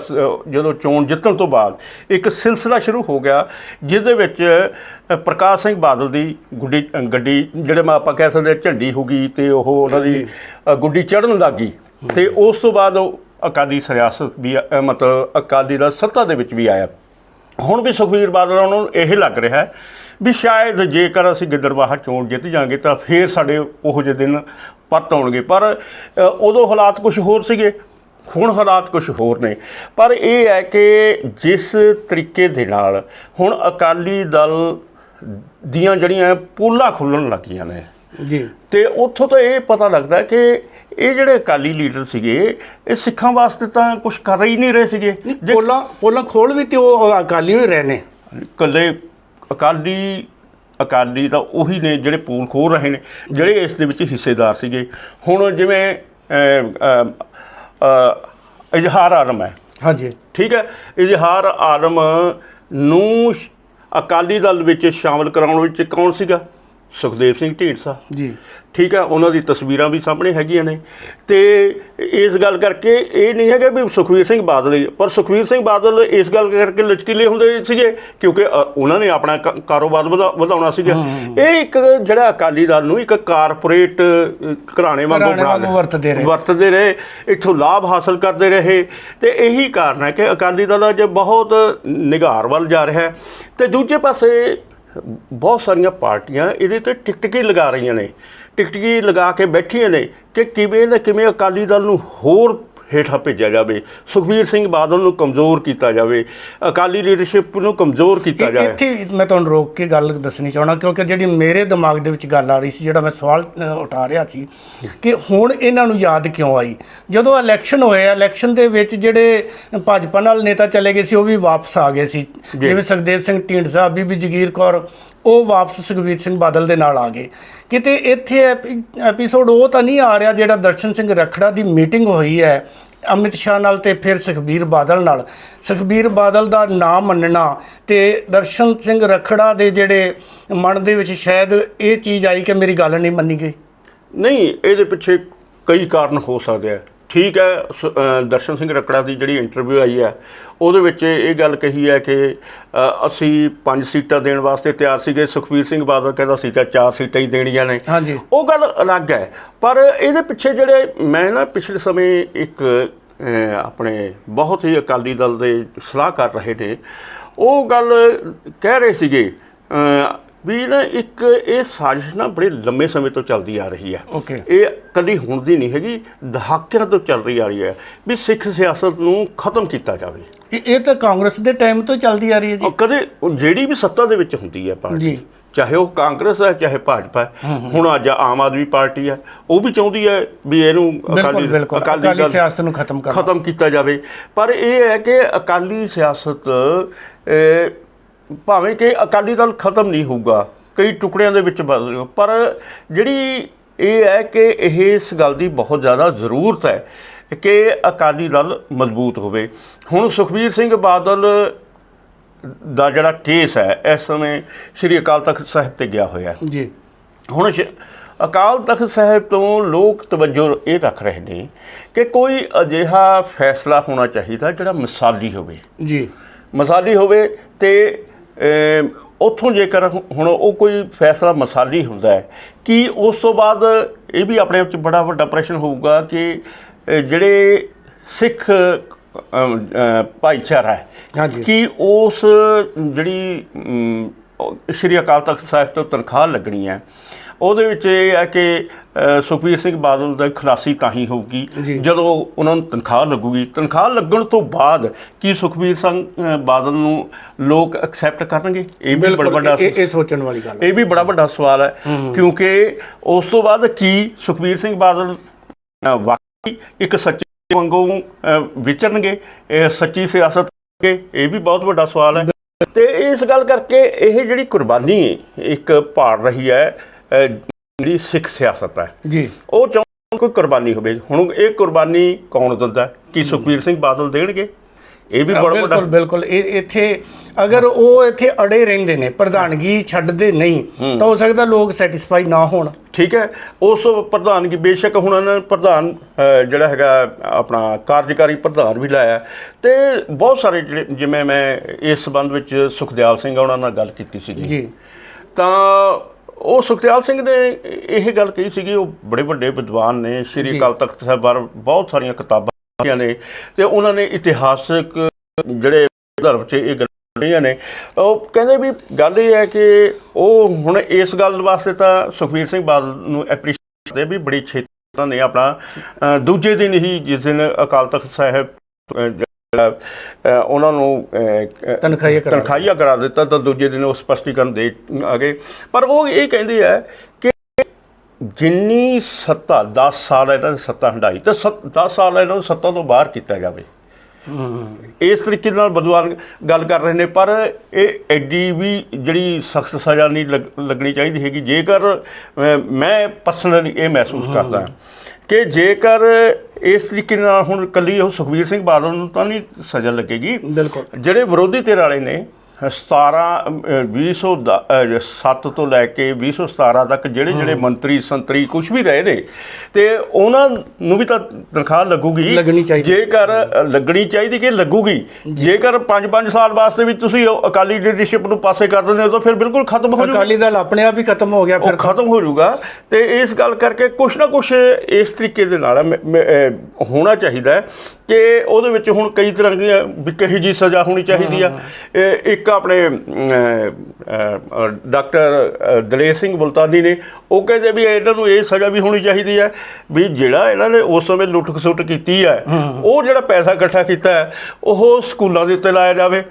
ਜਦੋਂ ਚੋਣ ਜਿੱਤਣ ਤੋਂ ਬਾਅਦ ਇੱਕ ਸਿਲਸਿਲਾ ਸ਼ੁਰੂ ਹੋ ਗਿਆ ਜਿਸ ਦੇ ਵਿੱਚ ਪ੍ਰਕਾਸ਼ ਸਿੰਘ ਬਾਦਲ ਦੀ ਗੁੱਡੀ ਗੱਡੀ ਜਿਹੜੇ ਮੈਂ ਆਪਾਂ ਕਹਿ ਸਕਦੇ ਝੰਡੀ ਹੋ ਗਈ ਤੇ ਉਹ ਉਹਨਾਂ ਦੀ ਗੁੱਡੀ ਚੜ੍ਹਨ ਲੱਗ ਤੇ ਉਸ ਤੋਂ ਬਾਅਦ ਉਹ ਅਕਾਲੀ ਸਿਆਸਤ ਵੀ ਮਤਲਬ ਅਕਾਲੀ ਦਾ ਸੱਤਾ ਦੇ ਵਿੱਚ ਵੀ ਆਇਆ। ਹੁਣ ਵੀ ਸੁਖਬੀਰ ਬਾਦਲ ਉਹਨਾਂ ਨੂੰ ਇਹ ਲੱਗ ਰਿਹਾ ਹੈ ਵੀ ਸ਼ਾਇਦ ਜੇਕਰ ਅਸੀਂ ਗਿੱਦੜਬਾਹਾ ਚੋਣ ਜਿੱਤ ਜਾਾਂਗੇ ਤਾਂ ਫੇਰ ਸਾਡੇ ਉਹੋ ਜਿਹੇ ਦਿਨ ਪਰਤ ਆਉਣਗੇ। ਪਰ ਉਦੋਂ ਹਾਲਾਤ ਕੁਝ ਹੋਰ ਸੀਗੇ ਹੁਣ ਹਾਲਾਤ ਕੁਝ ਹੋਰ ਨੇ। ਪਰ ਇਹ ਹੈ ਕਿ ਜਿਸ ਤਰੀਕੇ ਦੇ ਨਾਲ ਹੁਣ ਅਕਾਲੀ ਦਲ ਦੀਆਂ ਜਿਹੜੀਆਂ ਪੋਲਾਂ ਖੁੱਲਣ ਲੱਗੀਆਂ ਨੇ ਜੀ। ਤੇ ਉੱਥੋਂ ਤਾਂ ਇਹ ਪਤਾ ਲੱਗਦਾ ਕਿ ਇਹ ਜਿਹੜੇ ਅਕਾਲੀ ਲੀਡਰ ਸੀਗੇ ਇਹ ਸਿੱਖਾਂ ਵਾਸਤੇ ਤਾਂ ਕੁਝ ਕਰ ਹੀ ਨਹੀਂ ਰਹੇ ਸੀਗੇ। ਜੇ ਪੋਲਾਂ ਪੋਲਾਂ ਖੋਲ ਵੀ ਤੇ ਉਹ ਅਕਾਲੀ ਹੋਈ ਰਹੇ ਨੇ। ਇਕੱਲੇ ਅਕਾਲੀ ਅਕਾਲੀ ਤਾਂ ਉਹੀ ਨੇ ਜਿਹੜੇ ਪੂਲ ਖੋਲ ਰਹੇ ਨੇ ਜਿਹੜੇ ਇਸ ਦੇ ਵਿੱਚ ਹਿੱਸੇਦਾਰ ਸੀਗੇ। ਹੁਣ ਜਿਵੇਂ ਇਜ਼ਹਾਰ ਆਲਮ ਹੈ। ਹਾਂਜੀ। ਠੀਕ ਹੈ? ਇਜ਼ਹਾਰ ਆਲਮ ਨੂੰ ਅਕਾਲੀ ਦਲ ਵਿੱਚ ਸ਼ਾਮਲ ਕਰਾਉਣ ਵਿੱਚ ਕੌਣ ਸੀਗਾ? ਸੁਖਦੇਵ ਸਿੰਘ ਢੀਂਡਸਾ। ਜੀ। ਠੀਕ ਹੈ ਉਹਨਾਂ ਦੀ ਤਸਵੀਰਾਂ ਵੀ ਸਾਹਮਣੇ ਹੈਗੀਆਂ ਨੇ ਤੇ ਇਸ ਗੱਲ ਕਰਕੇ ਇਹ ਨਹੀਂ ਹੈਗਾ ਵੀ ਸੁਖਵੀਰ ਸਿੰਘ ਬਾਦਲ ਹੀ ਪਰ ਸੁਖਵੀਰ ਸਿੰਘ ਬਾਦਲ ਇਸ ਗੱਲ ਕਰਕੇ ਲਚਕੀਲੇ ਹੁੰਦੇ ਸੀਗੇ ਕਿਉਂਕਿ ਉਹਨਾਂ ਨੇ ਆਪਣਾ ਕਾਰੋਬਾਰ ਵਧਾ- ਵਧਾਉਣਾ ਸੀਗਾ ਇਹ ਇੱਕ ਜਿਹੜਾ ਅਕਾਲੀ ਦਲ ਨੂੰ ਇੱਕ ਕਾਰਪੋਰੇਟ ਘਰਾਣੇ ਵਾਂਗੂ ਬਣਾ ਲਿਆ। ਵਰਤਦੇ ਰਹੇ। ਵਰਤਦੇ ਰਹੇ ਇੱਥੋਂ ਲਾਭ ਹਾਸਲ ਕਰਦੇ ਰਹੇ ਤੇ ਇਹੀ ਕਾਰਨ ਹੈ ਕਿ ਅਕਾਲੀ ਦਲ ਅੱਜ ਬਹੁਤ ਨਿਗਾਰ ਵੱਲ ਜਾ ਰਿਹਾ ਹੈ ਤੇ ਦੂਜੇ ਪਾਸੇ ਬਹੁਤ ਸਾਰੀਆਂ ਪਾਰਟੀਆਂ ਇਹਦੇ ਤੇ ਟਿਕਟਕੀ ਲਗਾ ਰਹੀਆਂ ਨੇ। ਟਿਕਟਕੀ ਲਗਾ ਕੇ ਬੈਠੀਆਂ ਨੇ ਕਿ ਕਿਵੇਂ ਨਾ ਕਿਵੇਂ ਅਕਾਲੀ ਦਲ ਨੂੰ ਹੋਰ ਹੇਠਾਂ ਭੇਜਿਆ ਜਾਵੇ। ਸੁਖਬੀਰ ਸਿੰਘ ਬਾਦਲ ਨੂੰ ਕਮਜ਼ੋਰ ਕੀਤਾ ਜਾਵੇ। ਅਕਾਲੀ ਲੀਡਰਸ਼ਿਪ ਨੂੰ ਕਮਜ਼ੋਰ ਕੀਤਾ ਜਾਵੇ ਇੱਥੇ ਮੈਂ ਤੁਹਾਨੂੰ ਰੋਕ ਕੇ ਗੱਲ ਦੱਸਣੀ ਚਾਹਣਾ ਕਿਉਂਕਿ ਜਿਹੜੀ ਮੇਰੇ ਦਿਮਾਗ ਦੇ ਵਿੱਚ ਗੱਲ ਆ ਰਹੀ ਸੀ ਜਿਹੜਾ ਮੈਂ ਸਵਾਲ ਉਠਾ ਰਿਹਾ ਸੀ ਕਿ ਹੁਣ ਇਹਨਾਂ ਨੂੰ ਯਾਦ ਕਿਉਂ ਆਈ? ਜਦੋਂ ਇਲੈਕਸ਼ਨ ਹੋਇਆ ਇਲੈਕਸ਼ਨ ਦੇ ਵਿੱਚ ਜਿਹੜੇ ਭਾਜਪਾ ਨਾਲ ਨੇਤਾ ਚਲੇ ਗਏ ਸੀ ਉਹ ਵੀ ਵਾਪਸ ਆ ਗਏ ਸੀ। ਜਿਵੇਂ ਸੁਖਦੇਵ ਸਿੰਘ ਢੀਂਡਸਾ ਬੀਬੀ ਜਗੀਰ ਕੌਰ ਉਹ ਵਾਪਸ ਸੁਖਬੀਰ ਸਿੰਘ ਬਾਦਲ ਦੇ ਨਾਲ ਆ ਗਏ। ਕਿਤੇ ਇੱਥੇ ਐਪੀ- ਐਪੀਸੋਡ ਉਹ ਤਾਂ ਨਹੀਂ ਆ ਰਿਹਾ ਜਿਹੜਾ ਦਰਸ਼ਨ ਸਿੰਘ ਰਖੜਾ ਦੀ ਮੀਟਿੰਗ ਹੋਈ ਹੈ, ਅਮਿਤ ਸ਼ਾਹ ਨਾਲ ਤੇ ਫਿਰ ਸੁਖਬੀਰ ਬਾਦਲ ਨਾਲ। ਸੁਖਬੀਰ ਬਾਦਲ ਦਾ ਨਾਮ ਮੰਨਣਾ ਤੇ ਦਰਸ਼ਨ ਸਿੰਘ ਰਖੜਾ ਦੇ ਜਿਹੜੇ ਮਨ ਦੇ ਵਿੱਚ ਸ਼ਾਇਦ ਇਹ ਚੀਜ਼ ਆਈ ਕਿ ਮੇਰੀ ਗੱਲ ਨਹੀਂ ਮੰਨੀ ਗਈ। ਨਹੀਂ, ਇਹਦੇ ਪਿੱਛੇ ਕਈ ਕਾਰਨ ਹੋ ਸਕਦੇ ਆ। ਠੀਕ ਹੈ ਦਰਸ਼ਨ ਸਿੰਘ ਰਕੜਾ ਦੀ ਜਿਹੜੀ ਇੰਟਰਵਿਊ ਆਈ ਹੈ ਉਹਦੇ ਵਿੱਚ ਇਹ ਗੱਲ ਕਹੀ ਹੈ ਕਿ ਅਸੀਂ ਪੰਜ ਸੀਟਾਂ ਦੇਣ ਵਾਸਤੇ ਤਿਆਰ ਸੀਗੇ ਸੁਖਬੀਰ ਸਿੰਘ ਬਾਦਲ ਕਹਿੰਦਾ ਸੀ ਤਾਂ ਚਾਰ ਸੀਟਾਂ ਹੀ ਦੇਣੀਆਂ ਨੇ। ਉਹ ਗੱਲ ਅਲੱਗ ਹੈ ਪਰ ਇਹਦੇ ਪਿੱਛੇ ਜਿਹੜੇ ਮੈਂ ਨਾ ਪਿਛਲੇ ਸਮੇਂ ਇੱਕ ਆਪਣੇ ਬਹੁਤ ਹੀ ਅਕਾਲੀ ਦਲ ਦੇ ਸਲਾਹ ਕਰ ਰਹੇ ਨੇ ਉਹ ਗੱਲ ਕਹਿ ਰਹੇ ਸੀਗੇ ਵੀ ਨਾ ਇੱਕ ਇਹ ਸਾਜ਼ਿਸ਼ ਨਾ ਬੜੇ ਲੰਮੇ ਸਮੇਂ ਤੋਂ ਚੱਲਦੀ ਆ ਰਹੀ ਹੈ। ਓਕੇ ਇਹ ਕਦੀ ਹੁਣ ਦੀ ਨਹੀਂ ਹੈਗੀ ਦਹਾਕਿਆਂ ਤੋਂ ਚੱਲ ਰਹੀ ਆ ਰਹੀ ਹੈ ਵੀ ਸਿੱਖ ਸਿਆਸਤ ਨੂੰ ਖਤਮ ਕੀਤਾ ਜਾਵੇ। ਇਹ ਇਹ ਤਾਂ ਕਾਂਗਰਸ ਦੇ ਟਾਈਮ ਤੋਂ ਚੱਲਦੀ ਆ ਰਹੀ ਹੈ ਜੀ। ਕਦੇ ਜਿਹੜੀ ਵੀ ਸੱਤਾ ਦੇ ਵਿੱਚ ਹੁੰਦੀ ਹੈ ਪਾਰਟੀ। ਚਾਹੇ ਉਹ ਕਾਂਗਰਸ ਹੈ ਚਾਹੇ ਭਾਜਪਾ ਹੈ। ਹੁਣ ਅੱਜ ਆਮ ਆਦਮੀ ਪਾਰਟੀ ਹੈ ਉਹ ਵੀ ਚਾਹੁੰਦੀ ਹੈ ਵੀ ਇਹਨੂੰ ਅਕਾਲੀ ਦਲ ਸਿਆਸਤ ਨੂੰ ਖਤਮ ਕਰਨਾ। ਖਤਮ ਕੀਤਾ ਜਾਵੇ। ਪਰ ਇਹ ਹੈ ਕਿ ਅਕਾਲੀ ਸਿਆਸਤ ਭਾਵੇਂ ਕਿ ਅਕਾਲੀ ਦਲ ਖਤਮ ਨਹੀਂ ਹੋਊਗਾ ਕਈ ਟੁਕੜਿਆਂ ਦੇ ਵਿੱਚ ਬਦਲ ਜਾਊਗਾ, ਪਰ ਜਿਹੜੀ ਇਹ ਹੈ ਕਿ ਇਹ ਇਸ ਗੱਲ ਦੀ ਬਹੁਤ ਜ਼ਿਆਦਾ ਜ਼ਰੂਰਤ ਹੈ ਕਿ ਅਕਾਲੀ ਦਲ ਮਜ਼ਬੂਤ ਹੋਵੇ। ਹੁਣ ਸੁਖਬੀਰ ਸਿੰਘ ਬਾਦਲ ਦਾ ਜਿਹੜਾ ਕੇਸ ਹੈ ਇਸ ਸਮੇਂ ਸ੍ਰੀ ਅਕਾਲ ਤਖਤ ਸਾਹਿਬ ਤੇ ਗਿਆ ਹੋਇਆ ਹੈ। ਜੀ। ਹੁਣ ਅਕਾਲ ਤਖਤ ਸਾਹਿਬ ਤੋਂ ਲੋਕ ਤਵੱਜੋ ਇਹ ਰੱਖ ਰਹੇ ਨੇ ਕਿ ਕੋਈ ਅਜਿਹਾ ਫੈਸਲਾ ਹੋਣਾ ਚਾਹੀਦਾ ਜਿਹੜਾ ਮਿਸਾਲੀ ਹੋਵੇ। ਜੀ। ਮਿਸਾਲੀ ਹੋਵੇ ਤੇ ਉੱਥੋਂ ਜੇਕਰ ਹੁਣ ਉਹ ਕੋਈ ਫੈਸਲਾ ਮਿਸਾਲੀ ਹੁੰਦਾ ਹੈ ਕਿ ਉਸ ਤੋਂ ਬਾਅਦ ਇਹ ਵੀ ਆਪਣੇ ਆਪ 'ਚ ਬੜਾ ਵੱਡਾ ਪ੍ਰਸ਼ਨ ਹੋਊਗਾ ਕਿ ਜਿਹੜੇ ਸਿੱਖ ਭਾਈਚਾਰਾ ਹੈ ਹਾਂਜੀ। ਕਿ ਉਸ ਜਿਹੜੀ ਸ਼੍ਰੀ ਅਕਾਲ ਤਖਤ ਸਾਹਿਬ ਤੋਂ ਤਨਖਾਹ ਲੱਗਣੀ ਹੈ ਉਹਦੇ ਵਿੱਚ ਇਹ ਹੈ ਕਿ ਸੁਖਬੀਰ ਸਿੰਘ ਬਾਦਲ ਦਾ ਖਲਾਸੀ ਤਾਂ ਹੀ ਹੋਊਗੀ। ਜਦੋਂ ਉਹਨਾਂ ਨੂੰ ਤਨਖਾਹ ਲੱਗੂਗੀ। ਤਨਖਾਹ ਲੱਗਣ ਤੋਂ ਬਾਅਦ ਕੀ ਸੁਖਬੀਰ ਸਿੰਘ ਬਾਦਲ ਨੂੰ ਲੋਕ ਐਕਸੈਪਟ ਕਰਨਗੇ? ਇਹ ਵੀ ਬੜਾ ਵੱਡਾ ਇਹ ਸੋਚਣ ਵਾਲੀ ਗੱਲ ਹੈ। ਇਹ ਵੀ ਬੜਾ ਵੱਡਾ ਸਵਾਲ ਹੈ ਕਿਉਂਕਿ ਉਸ ਤੋਂ ਬਾਅਦ ਕੀ ਸੁਖਬੀਰ ਸਿੰਘ ਬਾਦਲ ਵਾਕਈ ਇੱਕ ਸੱਚੇ ਵਾਂਗੂ ਵਿਚਰਨਗੇ ਸੱਚੀ ਸਿਆਸਤ ਕੇ ਇਹ ਵੀ ਬਹੁਤ ਵੱਡਾ ਸਵਾਲ ਹੈ। ਤੇ ਇਸ ਗੱਲ ਕਰਕੇ ਇਹ ਜਿਹੜੀ ਕੁਰਬਾਨੀ ਇੱਕ ਭਾੜ ਰਹੀ ਹੈ ਜਿਹੜੀ ਸਿੱਖ ਸਿਆਸਤ ਹੈ। ਜੀ। ਉਹ ਚਾਹੁੰਦੇ ਕੋਈ ਕੁਰਬਾਨੀ ਹੋਵੇ। ਹੁਣ ਇਹ ਕੁਰਬਾਨੀ ਕੌਣ ਦਿੰਦਾ? ਕੀ ਸੁਖਬੀਰ ਸਿੰਘ ਬਾਦਲ ਦੇਣਗੇ? ਇਹ ਵੀ ਬੜਾ ਬਿਲਕੁਲ ਬਿਲਕੁਲ। ਇਹ ਇੱਥੇ ਅਗਰ ਉਹ ਇੱਥੇ ਅੜੇ ਰਹਿੰਦੇ ਨੇ ਪ੍ਰਧਾਨਗੀ ਛੱਡਦੇ ਨਹੀਂ ਤਾਂ ਹੋ ਸਕਦਾ ਲੋਕ ਸੈਟੀਸਫਾਈ ਨਾ ਹੋਣ। ਠੀਕ ਹੈ। ਉਸ ਪ੍ਰਧਾਨਗੀ ਬੇਸ਼ੱਕ ਹੁਣ ਉਹਨਾਂ ਨੇ ਪ੍ਰਧਾਨ ਜਿਹੜਾ ਹੈਗਾ ਆਪਣਾ ਕਾਰਜਕਾਰੀ ਪ੍ਰਧਾਨ ਵੀ ਲਾਇਆ। ਤੇ ਬਹੁਤ ਸਾਰੇ ਜਿਹੜੇ ਜਿਵੇਂ ਮੈਂ ਇਸ ਸੰਬੰਧ ਵਿੱਚ ਸੁਖਦਿਆਲ ਸਿੰਘ ਉਹਨਾਂ ਨਾਲ ਗੱਲ ਕੀਤੀ ਸੀਗੀ। ਜੀ। ਤਾਂ ਉਹ ਸੁਖਦਿਆਲ ਸਿੰਘ ਨੇ ਇਹ ਗੱਲ ਕਹੀ ਸੀਗੀ ਉਹ ਬੜੇ ਵੱਡੇ ਵਿਦਵਾਨ ਨੇ ਸ਼੍ਰੀ ਅਕਾਲ ਤਖਤ ਸਾਹਿਬ ਬਾਰੇ ਬਹੁਤ ਸਾਰੀਆਂ ਕਿਤਾਬਾਂ ਲਿਖੀਆਂ ਨੇ ਤੇ ਉਹਨਾਂ ਨੇ ਇਤਿਹਾਸਕ ਜਿਹੜੇ ਧਰਮ 'ਚ ਇਹ ਗੱਲਾਂ ਨੇ। ਉਹ ਕਹਿੰਦੇ ਵੀ ਗੱਲ ਇਹ ਹੈ ਕਿ ਉਹ ਹੁਣ ਇਸ ਗੱਲ ਵਾਸਤੇ ਤਾਂ ਸੁਖਬੀਰ ਸਿੰਘ ਬਾਦਲ ਨੂੰ ਐਪਰੀਸ਼ੀਏਟ ਕਰਦੇ ਵੀ ਬੜੀ ਛੇਤੀ ਨੇ ਆਪਣਾ। ਦੂਜੇ ਦਿਨ ਹੀ ਜਿਸ ਦਿਨ ਅਕਾਲ ਤਖਤ ਸਾਹਿਬ ਜਿਹੜਾ ਉਹਨਾਂ ਨੂੰ ਤਨਖਾਹੀਆ ਕਰਾ ਤਨਖਾਹੀਆ ਕਰਾ ਦਿੱਤਾ ਤਾਂ ਦੂਜੇ ਦਿਨ ਉਹ ਸਪਸ਼ਟੀਕਰਨ ਦੇ ਆ ਗਏ ਪਰ ਉਹ ਇਹ ਕਹਿੰਦੇ ਆ ਕਿ ਜਿੰਨੀ ਸੱਤਾ 10 ਸਾਲ ਇਹਨਾਂ ਦੀ ਸੱਤਾ ਹੰਡਾਈ ਤੇ 10 ਸਾਲ ਇਹਨਾਂ ਨੂੰ ਸੱਤਾ ਤੋਂ ਬਾਹਰ ਕੀਤਾ ਜਾਵੇ। ਇਸ ਤਰੀਕੇ ਨਾਲ ਬਦਵਾਨ ਗੱਲ ਕਰ ਰਹੇ ਨੇ ਪਰ ਇਹ ਐਡੀ ਵੀ ਜਿਹੜੀ ਸਖਤ ਸਜ਼ਾ ਨਹੀਂ ਲੱਗ- ਲੱਗਣੀ ਚਾਹੀਦੀ ਹੈਗੀ। ਜੇਕਰ ਮੈਂ ਪਰਸਨਲੀ ਇਹ ਮਹਿਸੂਸ ਕਰਦਾ। ਕਿ ਜੇਕਰ ਇਸ ਤਰੀਕੇ ਨਾਲ ਹੁਣ ਕੱਲੀ ਉਹ ਸੁਖਬੀਰ ਸਿੰਘ ਬਾਦਲ ਨੂੰ ਤਾਂ ਨਹੀਂ ਸਜ਼ਾ ਲੱਗੇਗੀ। ਬਿਲਕੁਲ। ਜਿਹੜੇ ਵਿਰੋਧੀ ਧਿਰ ਵਾਲੇ ਨੇ 17 ਅਹ, 2007 ਤੋਂ ਲੈ ਕੇ 2017 ਤੱਕ ਜਿਹੜੇ ਜਿਹੜੇ ਮੰਤਰੀ ਸੰਤਰੀ ਕੁਝ ਵੀ ਰਹੇ ਨੇ ਤੇ ਉਹਨਾਂ ਨੂੰ ਵੀ ਤਾਂ ਤਨਖਾਹ ਲੱਗੂਗੀ। ਲੱਗਣੀ ਚਾਹੀਦੀ। ਜੇਕਰ ਲੱਗਣੀ ਚਾਹੀਦੀ ਕਿ ਲੱਗੂਗੀ। ਜੇਕਰ 5-5 ਸਾਲ ਵਾਸਤੇ ਵੀ ਤੁਸੀਂ ਅਕਾਲੀ ਲੀਡਰਸ਼ਿਪ ਨੂੰ ਪਾਸੇ ਕਰ ਦਿੰਦੇ ਹੋ ਤਾਂ ਫਿਰ ਬਿਲਕੁਲ ਖਤਮ ਹੋ ਜਾਊਗਾ ਅਕਾਲੀ ਦਲ ਆਪਣੇ ਆਪ ਹੀ ਖਤਮ ਹੋ ਗਿਆ ਫਿਰ ਖਤਮ ਹੋ ਜਾਊਗਾ ਤੇ ਇਸ ਗੱਲ ਕਰਕੇ ਕੁਛ ਨਾ ਕੁਛ ਇਸ ਤਰੀਕੇ ਦੇ ਨਾਲ ਹੋਣਾ ਚਾਹੀਦਾ ਕਿ ਉਹਦੇ ਵਿੱਚ ਹੁਣ ਕਈ ਤਰ੍ਹਾਂ ਦੀਆਂ ਵੀ ਕਹੀ ਜੀ ਸਜ਼ਾ ਹੋਣੀ ਚਾਹੀਦੀ ਆ। ਇੱਕ ਆਪਣੇ ਡਾਕਟਰ ਦਲੇਰ ਸਿੰਘ ਮੁਲਤਾਨੀ ਨੇ ਉਹ ਕਹਿੰਦੇ ਵੀ ਇਹਨਾਂ ਨੂੰ ਇਹ ਸਜ਼ਾ ਵੀ ਹੋਣੀ ਚਾਹੀਦੀ ਹੈ ਵੀ ਜਿਹੜਾ ਇਹਨਾਂ ਨੇ ਉਸ ਸਮੇਂ ਲੁੱਟ ਖਸੁੱਟ ਕੀਤੀ ਹੈ ਉਹ ਜਿਹੜਾ ਪੈਸਾ ਇਕੱਠਾ ਕੀਤਾ ਹੈ ਉਹ ਸਕੂਲਾਂ ਦੇ ਉੱਤੇ ਲਾਇਆ ਜਾਵੇ.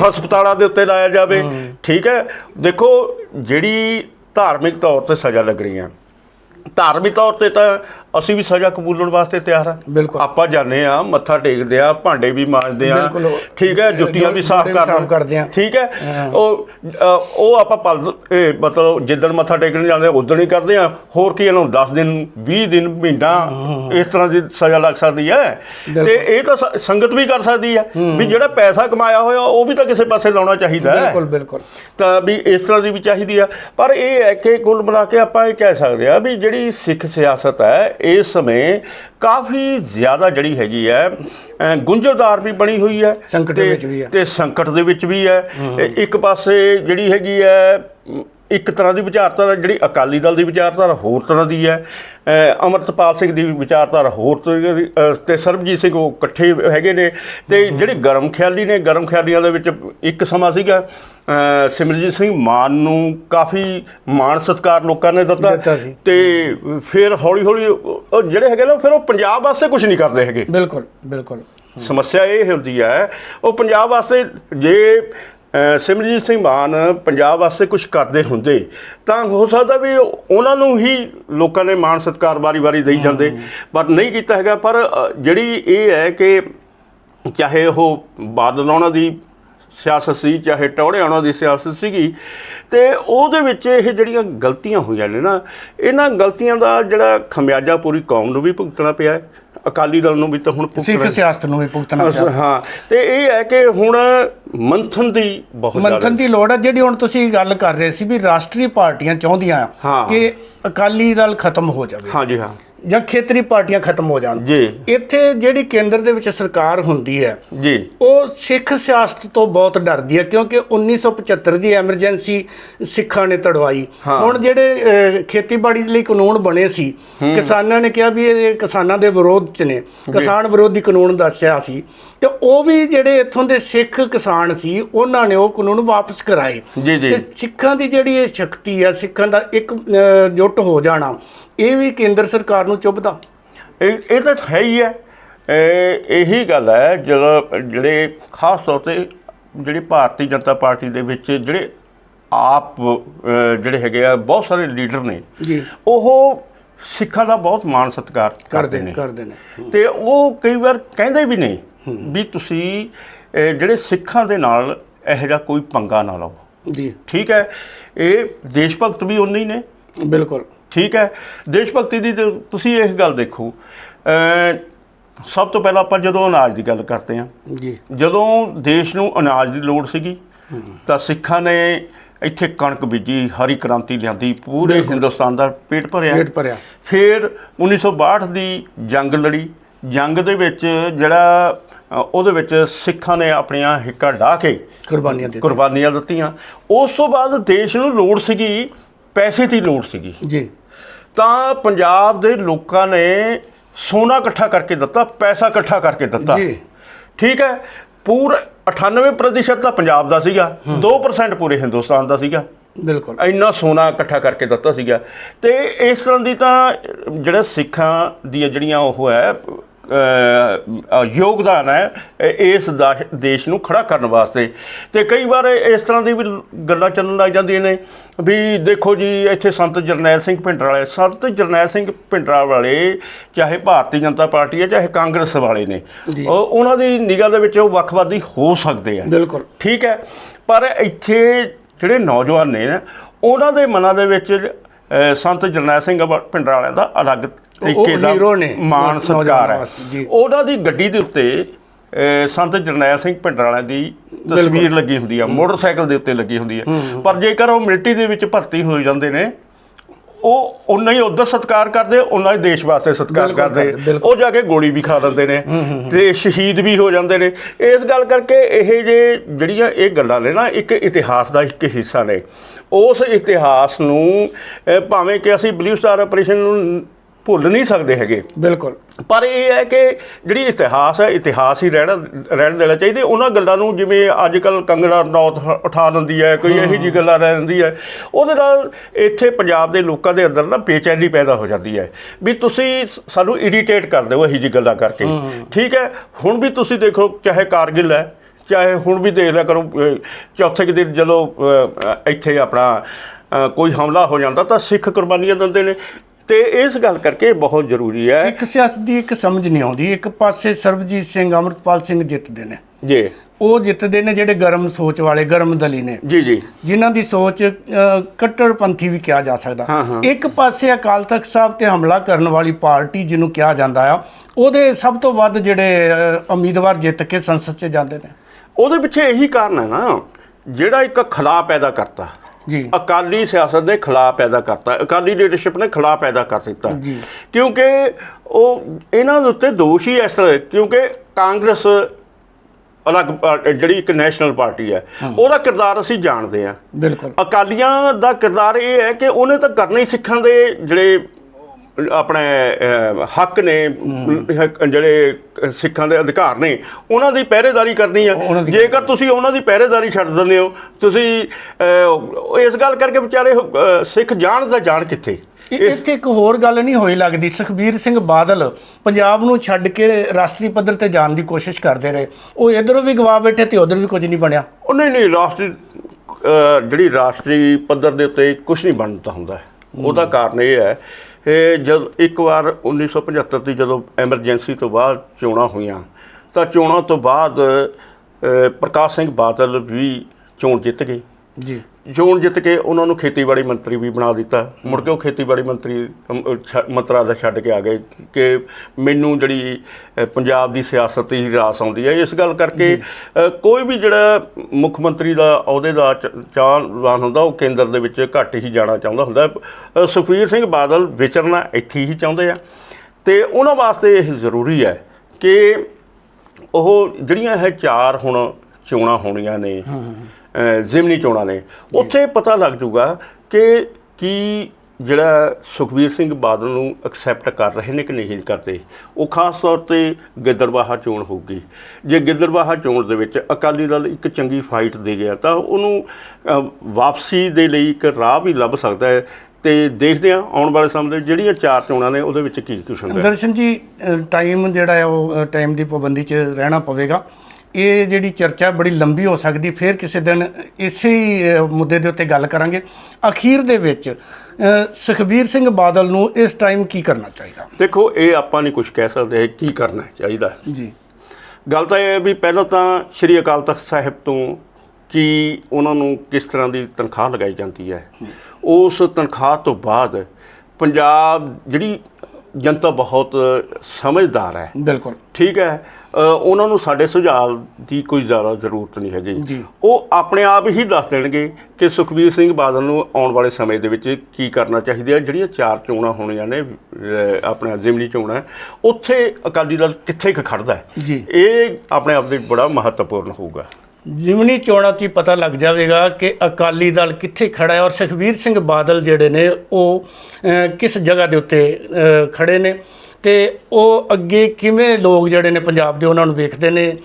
ਹਸਪਤਾਲਾਂ ਦੇ ਉੱਤੇ ਲਾਇਆ ਜਾਵੇ ਠੀਕ ਹੈ? ਦੇਖੋ ਜਿਹੜੀ ਧਾਰਮਿਕ ਤੌਰ ਤੇ ਸਜ਼ਾ ਲੱਗਣੀ ਆ ਧਾਰਮਿਕ ਤੌਰ ਤੇ ਤਾਂ ਅਸੀਂ ਵੀ ਸਜ਼ਾ ਕਬੂਲਣ ਵਾਸਤੇ ਤਿਆਰ ਆ ਬਿਲਕੁਲ। ਆਪਾਂ ਜਾਂਦੇ ਆ ਮੱਥਾ ਟੇਕਦੇ ਆ ਭਾਂਡੇ ਵੀ ਮਾਂਜਦੇ ਆ ਠੀਕ ਹੈ ਜੁੱਤੀਆਂ ਵੀ ਸਾਫ਼ ਕਰਦੇ ਆ। ਠੀਕ ਹੈ ਉਹ ਉਹ ਆਪਾਂ ਪਲ ਇਹ ਮਤਲਬ ਜਿੱਦਣ ਮੱਥਾ ਟੇਕਣ ਜਾਂਦੇ ਉਦੋਂ ਹੀ ਕਰਦੇ ਆ ਹੋਰ ਕੀ ਇਹਨੂੰ 10 ਦਿਨ 20 ਦਿਨ ਮਹੀਨਾ ਇਸ ਤਰ੍ਹਾਂ ਦੀ ਸਜ਼ਾ ਲੱਗ ਸਕਦੀ ਹੈ। ਤੇ ਇਹ ਤਾਂ ਸੰਗਤ ਵੀ ਕਰ ਸਕਦੀ ਹੈ ਵੀ ਜਿਹੜਾ ਪੈਸਾ ਕਮਾਇਆ ਹੋਇਆ ਉਹ ਵੀ ਤਾਂ ਕਿਸੇ ਪਾਸੇ ਲਾਉਣਾ ਚਾਹੀਦਾ ਹੈ। ਬਿਲਕੁਲ ਬਿਲਕੁਲ। ਤਾਂ ਵੀ ਇਸ ਤਰ੍ਹਾਂ ਦੀ ਵੀ ਚਾਹੀਦੀ ਆ। ਪਰ ਇਹ ਹੈ ਕਿ ਕੁੱਲ ਮਿਲਾ ਕੇ ਆਪਾਂ ਇਹ ਕਹਿ ਸਕਦੇ ਆ ਵੀ ਜਿਹੜੀ ਸਿੱਖ ਸਿਆਸਤ ਹੈ ਇਸ ਸਮੇਂ ਕਾਫੀ ਜ਼ਿਆਦਾ ਜਿਹੜੀ ਹੈਗੀ ਹੈ। ਗੁੰਝਲਦਾਰ ਵੀ ਬਣੀ ਹੋਈ ਹੈ ਸੰਕਟ ਦੇ ਵਿੱਚ ਵੀ ਹੈ। ਤੇ ਸੰਕਟ ਦੇ ਵਿੱਚ ਵੀ ਹੈ। ਇੱਕ ਪਾਸੇ ਜਿਹੜੀ ਹੈਗੀ ਹੈ ਇੱਕ ਤਰ੍ਹਾਂ ਦੀ ਵਿਚਾਰਧਾਰਾ ਜਿਹੜੀ ਅਕਾਲੀ ਦਲ ਦੀ ਵਿਚਾਰਧਾਰਾ ਹੋਰ ਤਰ੍ਹਾਂ ਦੀ ਹੈ। ਅਮਰਤਪਾਲ ਸਿੰਘ ਦੀ ਵਿਚਾਰਧਾਰਾ ਹੋਰ ਤਰ੍ਹਾਂ ਦੀ ਤੇ ਸਰਬਜੀਤ ਸਿੰਘ ਉਹ ਇਕੱਠੇ ਹੈਗੇ ਨੇ। ਤੇ ਜਿਹੜੇ ਗਰਮ ਖਿਆਲੀ ਨੇ ਗਰਮ ਖਿਆਲੀਆਂ ਦੇ ਵਿੱਚ ਇੱਕ ਸਮਾਂ ਸੀਗਾ ਸਿਮਰਜੀਤ ਸਿੰਘ ਮਾਨ ਨੂੰ ਕਾਫੀ ਮਾਣ ਸਤਿਕਾਰ ਲੋਕਾਂ ਨੇ ਦਿੱਤਾ। ਤੇ ਫਿਰ ਹੌਲੀ ਹੌਲੀ ਉਹ ਜਿਹੜੇ ਹੈਗੇ ਨਾ ਫਿਰ ਉਹ ਪੰਜਾਬ ਵਾਸਤੇ ਕੁਝ ਨਹੀਂ ਕਰਦੇ ਹੈਗੇ। ਬਿਲਕੁਲ ਬਿਲਕੁਲ। ਸਮੱਸਿਆ ਇਹ ਹੁੰਦੀ ਹੈ ਉਹ ਪੰਜਾਬ ਵਾਸਤੇ ਜੇ ਸਿਮਰਜੀਤ ਸਿੰਘ ਮਾਨ ਪੰਜਾਬ ਵਾਸਤੇ ਕੁਝ ਕਰਦੇ ਹੁੰਦੇ ਤਾਂ ਹੋ ਸਕਦਾ ਵੀ ਉਹਨਾਂ ਨੂੰ ਹੀ ਲੋਕਾਂ ਨੇ ਮਾਣ ਸਤਿਕਾਰ ਵਾਰੀ-ਵਾਰੀ ਦੇਈ ਜਾਂਦੇ ਪਰ ਨਹੀਂ ਕੀਤਾ ਹੈਗਾ। ਪਰ ਜਿਹੜੀ ਇਹ ਹੈ ਕਿ ਚਾਹੇ ਉਹ ਬਾਦਲ ਉਹਨਾਂ ਦੀ ਸਿਆਸਤ ਸੀ ਚਾਹੇ ਟੌੜੇ ਉਹਨਾਂ ਦੀ ਸਿਆਸਤ ਸੀਗੀ ਤੇ ਉਹਦੇ ਵਿੱਚ ਇਹ ਜਿਹੜੀਆਂ ਗਲਤੀਆਂ ਹੋਈਆਂ ਨੇ ਨਾ ਇਹਨਾਂ ਗਲਤੀਆਂ ਦਾ ਜਿਹੜਾ ਖਮਿਆਜਾ ਪੂਰੀ ਕੌਮ ਨੂੰ ਵੀ ਭੁਗਤਣਾ ਪਿਆ ਹੈ। ਅਕਾਲੀ ਦਲ ਨੂੰ ਵੀ ਤਾਂ ਹੁਣ ਸਿੱਖ ਭੁਗਤਣਾ ਸਿਆਸਤ ਨੂੰ ਵੀ ਭੁਗਤਣਾ ਪਿਆ। ਹਾਂ ਤੇ ਇਹ ਹੈ ਕਿ ਹੁਣ ਮੰਥਨ ਦੀ ਬਹੁਤ ਮੰਥਨ ਦੀ ਲੋੜ ਹੈ ਜਿਹੜੀ ਹੁਣ ਤੁਸੀਂ ਗੱਲ ਕਰ ਰਹੇ ਸੀ ਵੀ ਰਾਸ਼ਟਰੀ ਪਾਰਟੀਆਂ ਚਾਹੁੰਦੀਆਂ। ਕਿ ਅਕਾਲੀ ਦਲ ਖਤਮ ਹੋ ਜਾਵੇ। ਹਾਂਜੀ ਹਾਂ। ਜਾਂ ਖੇਤਰੀ ਪਾਰਟੀਆਂ ਖਤਮ ਹੋ ਜਾਣ। ਜੀ। ਇੱਥੇ ਜਿਹੜੀ ਕੇਂਦਰ ਦੇ ਵਿੱਚ ਸਰਕਾਰ ਹੁੰਦੀ ਹੈ ਜੀ। ਉਹ ਸਿੱਖ ਸਿਆਸਤ ਤੋਂ ਬਹੁਤ ਡਰਦੀ ਹੈ ਕਿਉਂਕਿ 1975 ਦੀ ਐਮਰਜੈਂਸੀ ਸਿੱਖਾਂ ਨੇ ਤੜਵਾਈ। ਹੁਣ ਜਿਹੜੇ ਖੇਤੀਬਾੜੀ ਦੇ ਲਈ ਕਾਨੂੰਨ ਬਣੇ ਸੀ ਕਿਸਾਨਾਂ ਨੇ ਕਿਹਾ ਵੀ ਇਹ ਕਿਸਾਨਾਂ ਦੇ ਵਿਰੋਧ ਚ ਨੇ ਕਿਸਾਨ ਵਿਰੋਧੀ ਕਾਨੂੰਨ ਦੱਸਿਆ ਸੀ। ਤੇ ਉਹ ਵੀ ਜਿਹੜੇ ਇੱਥੋਂ ਦੇ ਸਿੱਖ ਕਿਸਾਨ ਸੀ ਉਹਨਾਂ ਨੇ ਉਹ ਕਾਨੂੰਨ ਵਾਪਸ ਕਰਾਏ। ਤੇ ਸਿੱਖਾਂ ਦੀ ਜਿਹੜੀ ਇਹ ਸ਼ਕਤੀ ਹੈ ਸਿੱਖਾਂ ਦਾ ਇੱਕ ਜੁੱਟ ਹੋ ਜਾਣਾ ਇਹ ਵੀ ਕੇਂਦਰ ਸਰਕਾਰ ਨੂੰ ਚੁੱਭਦਾ। ਇਹ ਇਹ ਤਾਂ ਹੈ ਹੀ ਹੈ। ਇਹ ਗੱਲ ਹੈ ਜਦੋਂ ਜਿਹੜੇ ਖਾਸ ਤੌਰ ਤੇ ਜਿਹੜੀ ਭਾਰਤੀ ਜਨਤਾ ਪਾਰਟੀ ਦੇ ਵਿੱਚ ਜਿਹੜੇ ਆਪ ਜਿਹੜੇ ਹੈਗੇ ਆ ਬਹੁਤ ਸਾਰੇ ਲੀਡਰ ਨੇ ਜੀ। ਉਹ ਸਿੱਖਾਂ ਦਾ ਬਹੁਤ ਮਾਣ ਸਤਿਕਾਰ ਕਰਦੇ ਨੇ। ਕਰਦੇ ਨੇ। ਤੇ ਉਹ ਕਈ ਵਾਰ ਕਹਿੰਦੇ ਵੀ ਨਹੀਂ ਵੀ ਤੁਸੀਂ ਜਿਹੜੇ ਸਿੱਖਾਂ ਦੇ ਨਾਲ ਇਹੋ ਜਿਹਾ ਕੋਈ ਪੰਗਾ ਨਾ ਲਓ। ਜੀ। ਠੀਕ ਹੈ ਇਹ ਦੇਸ਼ ਭਗਤ ਵੀ ਉਨੇ ਹੀ ਨੇ। ਬਿਲਕੁਲ। ਠੀਕ ਹੈ? ਦੇਸ਼ ਭਗਤੀ ਦੀ ਤੁਸੀਂ ਇਹ ਗੱਲ ਦੇਖੋ ਅ, ਸਭ ਤੋਂ ਪਹਿਲਾਂ ਆਪਾਂ ਜਦੋਂ ਅਨਾਜ ਦੀ ਗੱਲ ਕਰਦੇ ਹਾਂ ਜੀ। ਜਦੋਂ ਦੇਸ਼ ਨੂੰ ਅਨਾਜ ਦੀ ਲੋੜ ਸੀਗੀ ਤਾਂ ਸਿੱਖਾਂ ਨੇ ਇੱਥੇ ਕਣਕ ਬੀਜੀ ਹਰੀ ਕ੍ਰਾਂਤੀ ਲਿਆਂਦੀ ਪੂਰੇ ਹਿੰਦੁਸਤਾਨ ਦਾ ਪੇਟ ਭਰਿਆ। ਪੇਟ ਭਰਿਆ। ਫਿਰ 1962 ਦੀ ਜੰਗ ਲੜੀ। ਜੰਗ ਦੇ ਵਿੱਚ ਜਿਹੜਾ ਉਹਦੇ ਵਿੱਚ ਸਿੱਖਾਂ ਨੇ ਆਪਣੀਆਂ ਹਿੱਕਾਂ ਢਾਹ ਕੇ ਕੁਰਬਾਨੀਆਂ ਦਿੱਤੀਆਂ। ਕੁਰਬਾਨੀਆਂ ਦਿੱਤੀਆਂ। ਉਸ ਤੋਂ ਬਾਅਦ ਦੇਸ਼ ਨੂੰ ਲੋੜ ਸੀਗੀ ਪੈਸੇ ਦੀ ਲੋੜ ਸੀਗੀ। ਜੀ। ਤਾਂ ਪੰਜਾਬ ਦੇ ਲੋਕਾਂ ਨੇ ਸੋਨਾ ਇਕੱਠਾ ਕਰਕੇ ਦਿੱਤਾ ਪੈਸਾ ਇਕੱਠਾ ਕਰਕੇ ਦਿੱਤਾ। ਜੀ। ਠੀਕ ਹੈ ਪੂਰਾ 98% ਤਾਂ ਪੰਜਾਬ ਦਾ ਸੀਗਾ 2% ਪੂਰੇ ਹਿੰਦੁਸਤਾਨ ਦਾ ਸੀਗਾ। ਬਿਲਕੁਲ। ਇੰਨਾ ਸੋਨਾ ਇਕੱਠਾ ਕਰਕੇ ਦਿੱਤਾ ਸੀਗਾ। ਤੇ ਇਸ ਤਰ੍ਹਾਂ ਦੀ ਤਾਂ ਜਿਹੜਾ ਸਿੱਖਾਂ ਦੀਆਂ ਜਿਹੜੀਆਂ ਉਹ ਹੈ ਯੋਗਦਾਨ ਹੈ ਇਸ ਦੇਸ਼ ਨੂੰ ਖੜਾ ਕਰਨ ਵਾਸਤੇ। ਤੇ ਕਈ ਵਾਰ ਇਸ ਤਰ੍ਹਾਂ ਦੀ ਵੀ ਗੱਲਾਂ ਚੱਲਣ ਲੱਗ ਜਾਂਦੀਆਂ ਨੇ ਵੀ ਦੇਖੋ ਜੀ ਇੱਥੇ ਸੰਤ ਜਰਨੈਲ ਸਿੰਘ ਭਿੰਡਰਾਂ ਵਾਲੇ ਸੰਤ ਜਰਨੈਲ ਸਿੰਘ ਭਿੰਡਰਾਂ ਵਾਲੇ ਚਾਹੇ ਭਾਰਤੀ ਜਨਤਾ ਪਾਰਟੀ ਹੈ ਚਾਹੇ ਕਾਂਗਰਸ ਵਾਲੇ ਨੇ। ਉਹਨਾਂ ਦੀ ਨਿਗਾਹ ਦੇ ਵਿੱਚ ਉਹ ਵੱਖਵਾਦੀ ਹੋ ਸਕਦੇ ਆ। ਬਿਲਕੁਲ। ਠੀਕ ਹੈ। ਪਰ ਇੱਥੇ ਜਿਹੜੇ ਨੌਜਵਾਨ ਨੇ ਉਹਨਾਂ ਦੇ ਮਨਾਂ ਦੇ ਵਿੱਚ ਸੰਤ ਜਰਨੈਲ ਸਿੰਘ ਭਿੰਡਰਾਂ ਵਾਲਿਆਂ ਦਾ ਅਲੱਗ ਤਰੀਕੇ ਦਾ ਹੀਰੋ ਨੇ ਨੌਜਵਾਨਾਂ ਸਤਿਕਾਰ ਹੈ। ਉਹਨਾਂ ਦੀ ਗੱਡੀ ਦੇ ਉੱਤੇ ਸੰਤ ਜਰਨੈਲ ਸਿੰਘ ਭਿੰਡਰਾਂ ਵਾਲਿਆਂ ਦੀ ਤਸਵੀਰ ਲੱਗੀ ਹੁੰਦੀ ਆ ਮੋਟਰਸਾਈਕਲ ਦੇ ਉੱਤੇ ਲੱਗੀ ਹੁੰਦੀ ਹੈ। ਪਰ ਜੇਕਰ ਉਹ ਮਿਲਟਰੀ ਦੇ ਵਿੱਚ ਭਰਤੀ ਹੋ ਜਾਂਦੇ ਨੇ ਉਹ ਉਹਨਾਂ ਹੀ ਉਧਰ ਸਤਿਕਾਰ ਕਰਦੇ ਉਹਨਾਂ ਹੀ ਦੇਸ਼ ਵਾਸਤੇ ਸਤਿਕਾਰ ਕਰਦੇ। ਉਹ ਜਾ ਕੇ ਗੋਲੀ ਵੀ ਖਾ ਲੈਂਦੇ ਨੇ ਤੇ ਸ਼ਹੀਦ ਵੀ ਹੋ ਜਾਂਦੇ ਨੇ। ਇਸ ਗੱਲ ਕਰਕੇ ਇਹ ਜੇ ਜਿਹੜੀਆਂ ਇਹ ਗੱਲਾਂ ਨੇ ਨਾ ਇੱਕ ਇਤਿਹਾਸ ਦਾ ਇੱਕ ਹਿੱਸਾ ਨੇ। ਉਸ ਇਤਿਹਾਸ ਨੂੰ ਭਾਵੇਂ ਕਿ ਅਸੀਂ ਬਲੂ ਸਟਾਰ ਆਪਰੇਸ਼ਨ ਨੂੰ ਭੁੱਲ ਨਹੀਂ ਸਕਦੇ ਹੈਗੇ। ਬਿਲਕੁਲ। ਪਰ ਇਹ ਹੈ ਕਿ ਜਿਹੜੀ ਇਤਿਹਾਸ ਹੈ ਇਤਿਹਾਸ ਹੀ ਰਹਿਣਾ ਰਹਿਣ ਦੇਣਾ ਚਾਹੀਦਾ। ਉਹਨਾਂ ਗੱਲਾਂ ਨੂੰ ਜਿਵੇਂ ਅੱਜ ਕੱਲ ਕੰਗਣਾ ਨੌਤ ਹ- ਉਠਾ ਲੈਂਦੀ ਹੈ ਕੋਈ ਇਹੋ ਜੀ ਗੱਲਾਂ ਰਹਿ ਜਾਂਦੀ ਹੈ ਉਹਦੇ ਨਾਲ ਇੱਥੇ ਪੰਜਾਬ ਦੇ ਲੋਕਾਂ ਦੇ ਅੰਦਰ ਨਾ ਬੇਚੈਨੀ ਪੈਦਾ ਹੋ ਜਾਂਦੀ ਹੈ। ਵੀ ਤੁਸੀਂ ਸਾਨੂੰ ਇਰੀਟੇਟ ਕਰਦੇ ਹੋ ਇਹੋ ਜੀ ਗੱਲਾਂ ਕਰਕੇ। ਠੀਕ ਹੈ? ਹੁਣ ਵੀ ਤੁਸੀਂ ਦੇਖੋ ਚਾਹੇ ਕਾਰਗਿਲ ਹੈ ਚਾਹੇ ਹੁਣ ਵੀ ਦੇਖ ਲਿਆ ਕਰੋ ਚੌਥੇ ਕੁ ਦਿਨ ਜਦੋਂ ਇੱਥੇ ਆਪਣਾ ਕੋਈ ਹਮਲਾ ਹੋ ਜਾਂਦਾ ਤਾਂ ਸਿੱਖ ਕੁਰਬਾਨੀਆਂ ਦਿੰਦੇ ਨੇ। ਤੇ ਇਸ ਗੱਲ ਕਰਕੇ ਬਹੁਤ ਜ਼ਰੂਰੀ ਹੈ। ਸਿੱਖ ਸਿਆਸਤ ਦੀ ਇੱਕ ਸਮਝ ਨਹੀਂ ਆਉਂਦੀ ਇੱਕ ਪਾਸੇ ਸਰਬਜੀਤ ਸਿੰਘ ਅਮਰਪਾਲ ਸਿੰਘ ਜਿੱਤਦੇ ਨੇ। ਜੀ। ਉਹ ਜਿੱਤਦੇ ਨੇ ਜਿਹੜੇ ਗਰਮ ਸੋਚ ਵਾਲੇ ਗਰਮ ਦਲੀ ਨੇ। ਜੀ ਜੀ। ਜਿਨ੍ਹਾਂ ਦੀ ਸੋਚ ਕੱਟੜਪੰਥੀ ਵੀ ਕਿਹਾ ਜਾ ਸਕਦਾ। ਇੱਕ ਪਾਸੇ ਅਕਾਲ ਤਖਤ ਸਾਹਿਬ ਤੇ ਹਮਲਾ ਕਰਨ ਵਾਲੀ ਪਾਰਟੀ ਜਿਹਨੂੰ ਕਿਹਾ ਜਾਂਦਾ ਆ ਉਹਦੇ ਸਭ ਤੋਂ ਵੱਧ ਜਿਹੜੇ ਉਮੀਦਵਾਰ ਜਿੱਤ ਕੇ ਸੰਸਦ 'ਚ ਜਾਂਦੇ ਨੇ। ਉਹਦੇ ਪਿੱਛੇ ਇਹੀ ਕਾਰਨ ਹੈ ਨਾ ਜਿਹੜਾ ਇੱਕ ਖਲਾ ਪੈਦਾ ਕਰਤਾ। ਜੀ। ਅਕਾਲੀ ਸਿਆਸਤ ਦੇ ਖਿਲਾਫ ਪੈਦਾ ਕਰਤਾ। ਅਕਾਲੀ ਲੀਡਰਸ਼ਿਪ ਨੇ ਖਿਲਾਫ ਪੈਦਾ ਕਰ ਦਿੱਤਾ। ਜੀ। ਕਿਉਂਕਿ ਉਹ ਇਹਨਾਂ ਦੇ ਉੱਤੇ ਦੋਸ਼ ਹੀ ਇਸ ਤਰ੍ਹਾਂ ਕਿਉਂਕਿ ਕਾਂਗਰਸ ਅਲੱਗ ਜਿਹੜੀ ਇੱਕ ਨੈਸ਼ਨਲ ਪਾਰਟੀ ਹੈ। ਉਹਦਾ ਕਿਰਦਾਰ ਅਸੀਂ ਜਾਣਦੇ ਹਾਂ। ਬਿਲਕੁਲ। ਅਕਾਲੀਆਂ ਦਾ ਕਿਰਦਾਰ ਇਹ ਹੈ ਕਿ ਉਹਨੇ ਤਾਂ ਕਰਨੇ ਹੀ ਸਿੱਖਾਂ ਦੇ ਜਿਹੜੇ ਆਪਣੇ ਹੱਕ ਨੇ ਜਿਹੜੇ ਸਿੱਖਾਂ ਦੇ ਅਧਿਕਾਰ ਨੇ ਉਹਨਾਂ ਦੀ ਪਹਿਰੇਦਾਰੀ ਕਰਨੀ ਆ। ਦੀ- ਜੇਕਰ ਤੁਸੀਂ ਉਹਨਾਂ ਦੀ ਪਹਿਰੇਦਾਰੀ ਛੱਡ ਦਿੰਦੇ ਹੋ ਤੁਸੀਂ ਇਸ ਗੱਲ ਕਰਕੇ ਵਿਚਾਰੇ ਸਿੱਖ ਜਾਣ ਦਾ ਜਾਣ ਕਿੱਥੇ? ਇੱਥੇ ਇੱਕ ਹੋਰ ਗੱਲ ਨਹੀਂ ਹੋਈ ਲੱਗਦੀ। ਸੁਖਬੀਰ ਸਿੰਘ ਬਾਦਲ ਪੰਜਾਬ ਨੂੰ ਛੱਡ ਕੇ ਰਾਸ਼ਟਰੀ ਪੱਧਰ ਤੇ ਜਾਣ ਦੀ ਕੋਸ਼ਿਸ਼ ਕਰਦੇ ਰਹੇ। ਉਹ ਇਧਰੋਂ ਵੀ ਗਵਾ ਬੈਠੇ ਤੇ ਉਧਰ ਵੀ ਕੁਝ ਨਹੀਂ ਬਣਿਆ। ਉਹ ਨਹੀਂ ਨਹੀਂ ਰਾਸ਼ਟਰੀ ਜਿਹੜੀ ਰਾਸ਼ਟਰੀ ਪੱਧਰ ਦੇ ਉੱਤੇ ਕੁਝ ਨਹੀਂ ਬਣਦਾ ਹੁੰਦਾ। ਹੈ। ਉਹਦਾ ਕਾਰਨ ਇਹ ਹੈ ਕਿ ਜਦ ਇੱਕ ਵਾਰ 1975 ਦੀ ਜਦੋਂ ਐਮਰਜੈਂਸੀ ਤੋਂ ਬਾਅਦ ਚੋਣਾਂ ਹੋਈਆਂ, ਤਾਂ ਚੋਣਾਂ ਤੋਂ ਬਾਅਦ ਪ੍ਰਕਾਸ਼ ਸਿੰਘ ਬਾਦਲ ਵੀ ਚੋਣ ਜਿੱਤ ਗਏ। ਜੀ। ਚੋਣ ਜਿੱਤ ਕੇ ਉਹਨਾਂ ਨੂੰ ਖੇਤੀਬਾੜੀ ਮੰਤਰੀ ਵੀ ਬਣਾ ਦਿੱਤਾ। ਮੁੜ ਕੇ ਉਹ ਖੇਤੀਬਾੜੀ ਮੰਤਰੀ ਛ- ਮੰਤਰਾਲਾ ਛੱਡ ਕੇ ਆ ਗਏ ਕਿ ਮੈਨੂੰ ਜਿਹੜੀ ਪੰਜਾਬ ਦੀ ਸਿਆਸਤ ਹੀ ਰਾਸ ਆਉਂਦੀ ਹੈ। ਇਸ ਗੱਲ ਕਰਕੇ ਕੋਈ ਵੀ ਜਿਹੜਾ ਮੁੱਖ ਮੰਤਰੀ ਦਾ ਅਹੁਦੇ ਦਾ ਚਾਹਵਾਨ ਹੁੰਦਾ ਉਹ ਕੇਂਦਰ ਦੇ ਵਿੱਚ ਘੱਟ ਹੀ ਜਾਣਾ ਚਾਹੁੰਦਾ ਹੁੰਦਾ। ਸੁਖਬੀਰ ਸਿੰਘ ਬਾਦਲ ਵਿਚਰਨਾ ਇੱਥੇ ਹੀ ਚਾਹੁੰਦੇ ਆ। ਤੇ ਉਹਨਾਂ ਵਾਸਤੇ ਇਹ ਜ਼ਰੂਰੀ ਹੈ ਕਿ ਉਹ ਜਿਹੜੀਆਂ ਇਹ ਚਾਰ ਹੁਣ ਚੋਣਾਂ ਹੋਣੀਆਂ ਨੇ ਜ਼ਿਮਨੀ ਚੋਣਾਂ ਨੇ। ਉੱਥੇ ਪਤਾ ਲੱਗ ਜੂਗਾ ਕਿ ਕੀ ਜਿਹੜਾ ਸੁਖਬੀਰ ਸਿੰਘ ਬਾਦਲ ਨੂੰ ਐਕਸੈਪਟ ਕਰ ਰਹੇ ਨੇ ਕਿ ਨਹੀਂ ਕਰਦੇ। ਉਹ ਖਾਸ ਤੌਰ ਤੇ ਗਿੱਦੜਬਾਹਾ ਚੋਣ ਹੋਊਗੀ। ਜੇ ਗਿੱਦੜਬਾਹਾ ਚੋਣ ਦੇ ਵਿੱਚ ਅਕਾਲੀ ਦਲ ਇੱਕ ਚੰਗੀ ਫਾਈਟ ਦੇ ਗਿਆ ਤਾਂ ਉਹਨੂੰ ਵਾਪਸੀ ਦੇ ਲਈ ਇੱਕ ਰਾਹ ਵੀ ਲੱਭ ਸਕਦਾ ਹੈ। ਤੇ ਦੇਖਦੇ ਹਾਂ ਆਉਣ ਵਾਲੇ ਸਮੇਂ ਦੇ ਜਿਹੜੀਆਂ ਚਾਰ ਚੋਣਾਂ ਨੇ ਉਹਦੇ ਵਿੱਚ ਕੀ ਹੁੰਦਾ ਹੈ। ਦਰਸ਼ਨ ਜੀ ਟਾਈਮ ਜਿਹੜਾ ਹੈ ਉਹ ਟਾਈਮ ਦੀ ਪਾਬੰਦੀ 'ਚ ਰਹਿਣਾ ਪਵੇਗਾ। ਇਹ ਜਿਹੜੀ ਚਰਚਾ ਬੜੀ ਲੰਬੀ ਹੋ ਸਕਦੀ ਫਿਰ ਕਿਸੇ ਦਿਨ ਇਸੇ ਮੁੱਦੇ ਦੇ ਉੱਤੇ ਗੱਲ ਕਰਾਂਗੇ। ਅਖੀਰ ਦੇ ਵਿੱਚ ਸੁਖਬੀਰ ਸਿੰਘ ਬਾਦਲ ਨੂੰ ਇਸ ਟਾਈਮ ਕੀ ਕਰਨਾ ਚਾਹੀਦਾ? ਦੇਖੋ ਇਹ ਆਪਾਂ ਨਹੀਂ ਕੁਝ ਕਹਿ ਸਕਦੇ ਕੀ ਕਰਨਾ ਚਾਹੀਦਾ? ਜੀ। ਗੱਲ ਤਾਂ ਇਹ ਹੈ ਵੀ ਪਹਿਲਾਂ ਤਾਂ ਸ੍ਰੀ ਅਕਾਲ ਤਖਤ ਸਾਹਿਬ ਤੋਂ ਕੀ ਉਹਨਾਂ ਨੂੰ ਕਿਸ ਤਰ੍ਹਾਂ ਦੀ ਤਨਖਾਹ ਲਗਾਈ ਜਾਂਦੀ ਹੈ? ਉਸ ਤਨਖਾਹ ਤੋਂ ਬਾਅਦ ਪੰਜਾਬ ਜਿਹੜੀ ਜਨਤਾ ਬਹੁਤ ਸਮਝਦਾਰ ਹੈ। ਬਿਲਕੁਲ। ਠੀਕ ਹੈ? ਉਹਨਾਂ ਨੂੰ ਸਾਡੇ ਸੁਝਾਅ ਦੀ ਕੋਈ ਜ਼ਿਆਦਾ ਜ਼ਰੂਰਤ ਨਹੀਂ ਹੈਗੀ। ਉਹ ਆਪਣੇ ਆਪ ਹੀ ਦੱਸ ਦੇਣਗੇ ਕਿ ਸੁਖਬੀਰ ਸਿੰਘ ਬਾਦਲ ਨੂੰ ਆਉਣ ਵਾਲੇ ਸਮੇਂ ਦੇ ਵਿੱਚ ਕੀ ਕਰਨਾ ਚਾਹੀਦਾ ਹੈ। ਜਿਹੜੀਆਂ ਚਾਰ ਚੋਣਾਂ ਹੋਣੀਆਂ ਨੇ ਆਪਣਾ ਜ਼ਿਮਨੀ ਚੋਣਾਂ ਉੱਥੇ ਅਕਾਲੀ ਦਲ ਕਿੱਥੇ ਕੁ ਖੜਦਾ ਹੈ? ਜੀ। ਇਹ ਆਪਣੇ ਆਪ ਦੇ ਬੜਾ ਮਹੱਤਵਪੂਰਨ ਹੋਊਗਾ। ਜਿਮਨੀ ਚੋਣਾਂ 'ਚ ਹੀ ਪਤਾ ਲੱਗ ਜਾਵੇਗਾ ਕਿ ਅਕਾਲੀ ਦਲ ਕਿੱਥੇ ਖੜਾ ਹੈ ਔਰ ਸੁਖਬੀਰ ਸਿੰਘ ਬਾਦਲ ਜਿਹੜੇ ਨੇ ਉਹ ਕਿਸ ਜਗ੍ਹਾ ਦੇ ਉੱਤੇ ਖੜੇ ਨੇ। ਤੇ ਉਹ ਅੱਗੇ ਕਿਵੇਂ ਲੋਕ ਜਿਹੜੇ ਨੇ ਪੰਜਾਬ ਦੇ ਉਹਨਾਂ ਨੂੰ ਵੇਖਦੇ ਨੇ।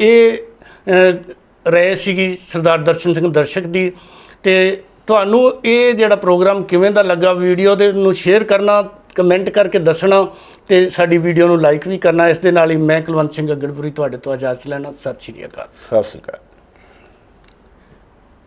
ਇਹ ਅ, ਸੀਗੀ ਸਰਦਾਰ ਦਰਸ਼ਨ ਸਿੰਘ ਦਰਸ਼ਕ ਦੀ ਤੇ ਤੁਹਾਨੂੰ ਇਹ ਜਿਹੜਾ ਪ੍ਰੋਗਰਾਮ ਕਿਵੇਂ ਦਾ ਲੱਗਾ ਵੀਡੀਓ ਦੇ ਨੂੰ ਸ਼ੇਅਰ ਕਰਨਾ ਕਮੈਂਟ ਕਰਕੇ ਦੱਸਣਾ ਤੇ ਸਾਡੀ ਵੀਡੀਓ ਨੂੰ ਲਾਈਕ ਵੀ ਕਰਨਾ। ਇਸ ਦੇ ਨਾਲ ਹੀ ਮੈਂ ਕੁਲਵੰਤ ਸਿੰਘ ਅਗੜਪੁਰੀ ਤੁਹਾਡੇ ਤੋਂ ਇਜਾਜ਼ਤ ਲੈਣਾ। ਸਤਿ ਸ਼੍ਰੀ ਅਕਾਲ। ਸਤਿ ਸ਼੍ਰੀ ਅਕਾਲ।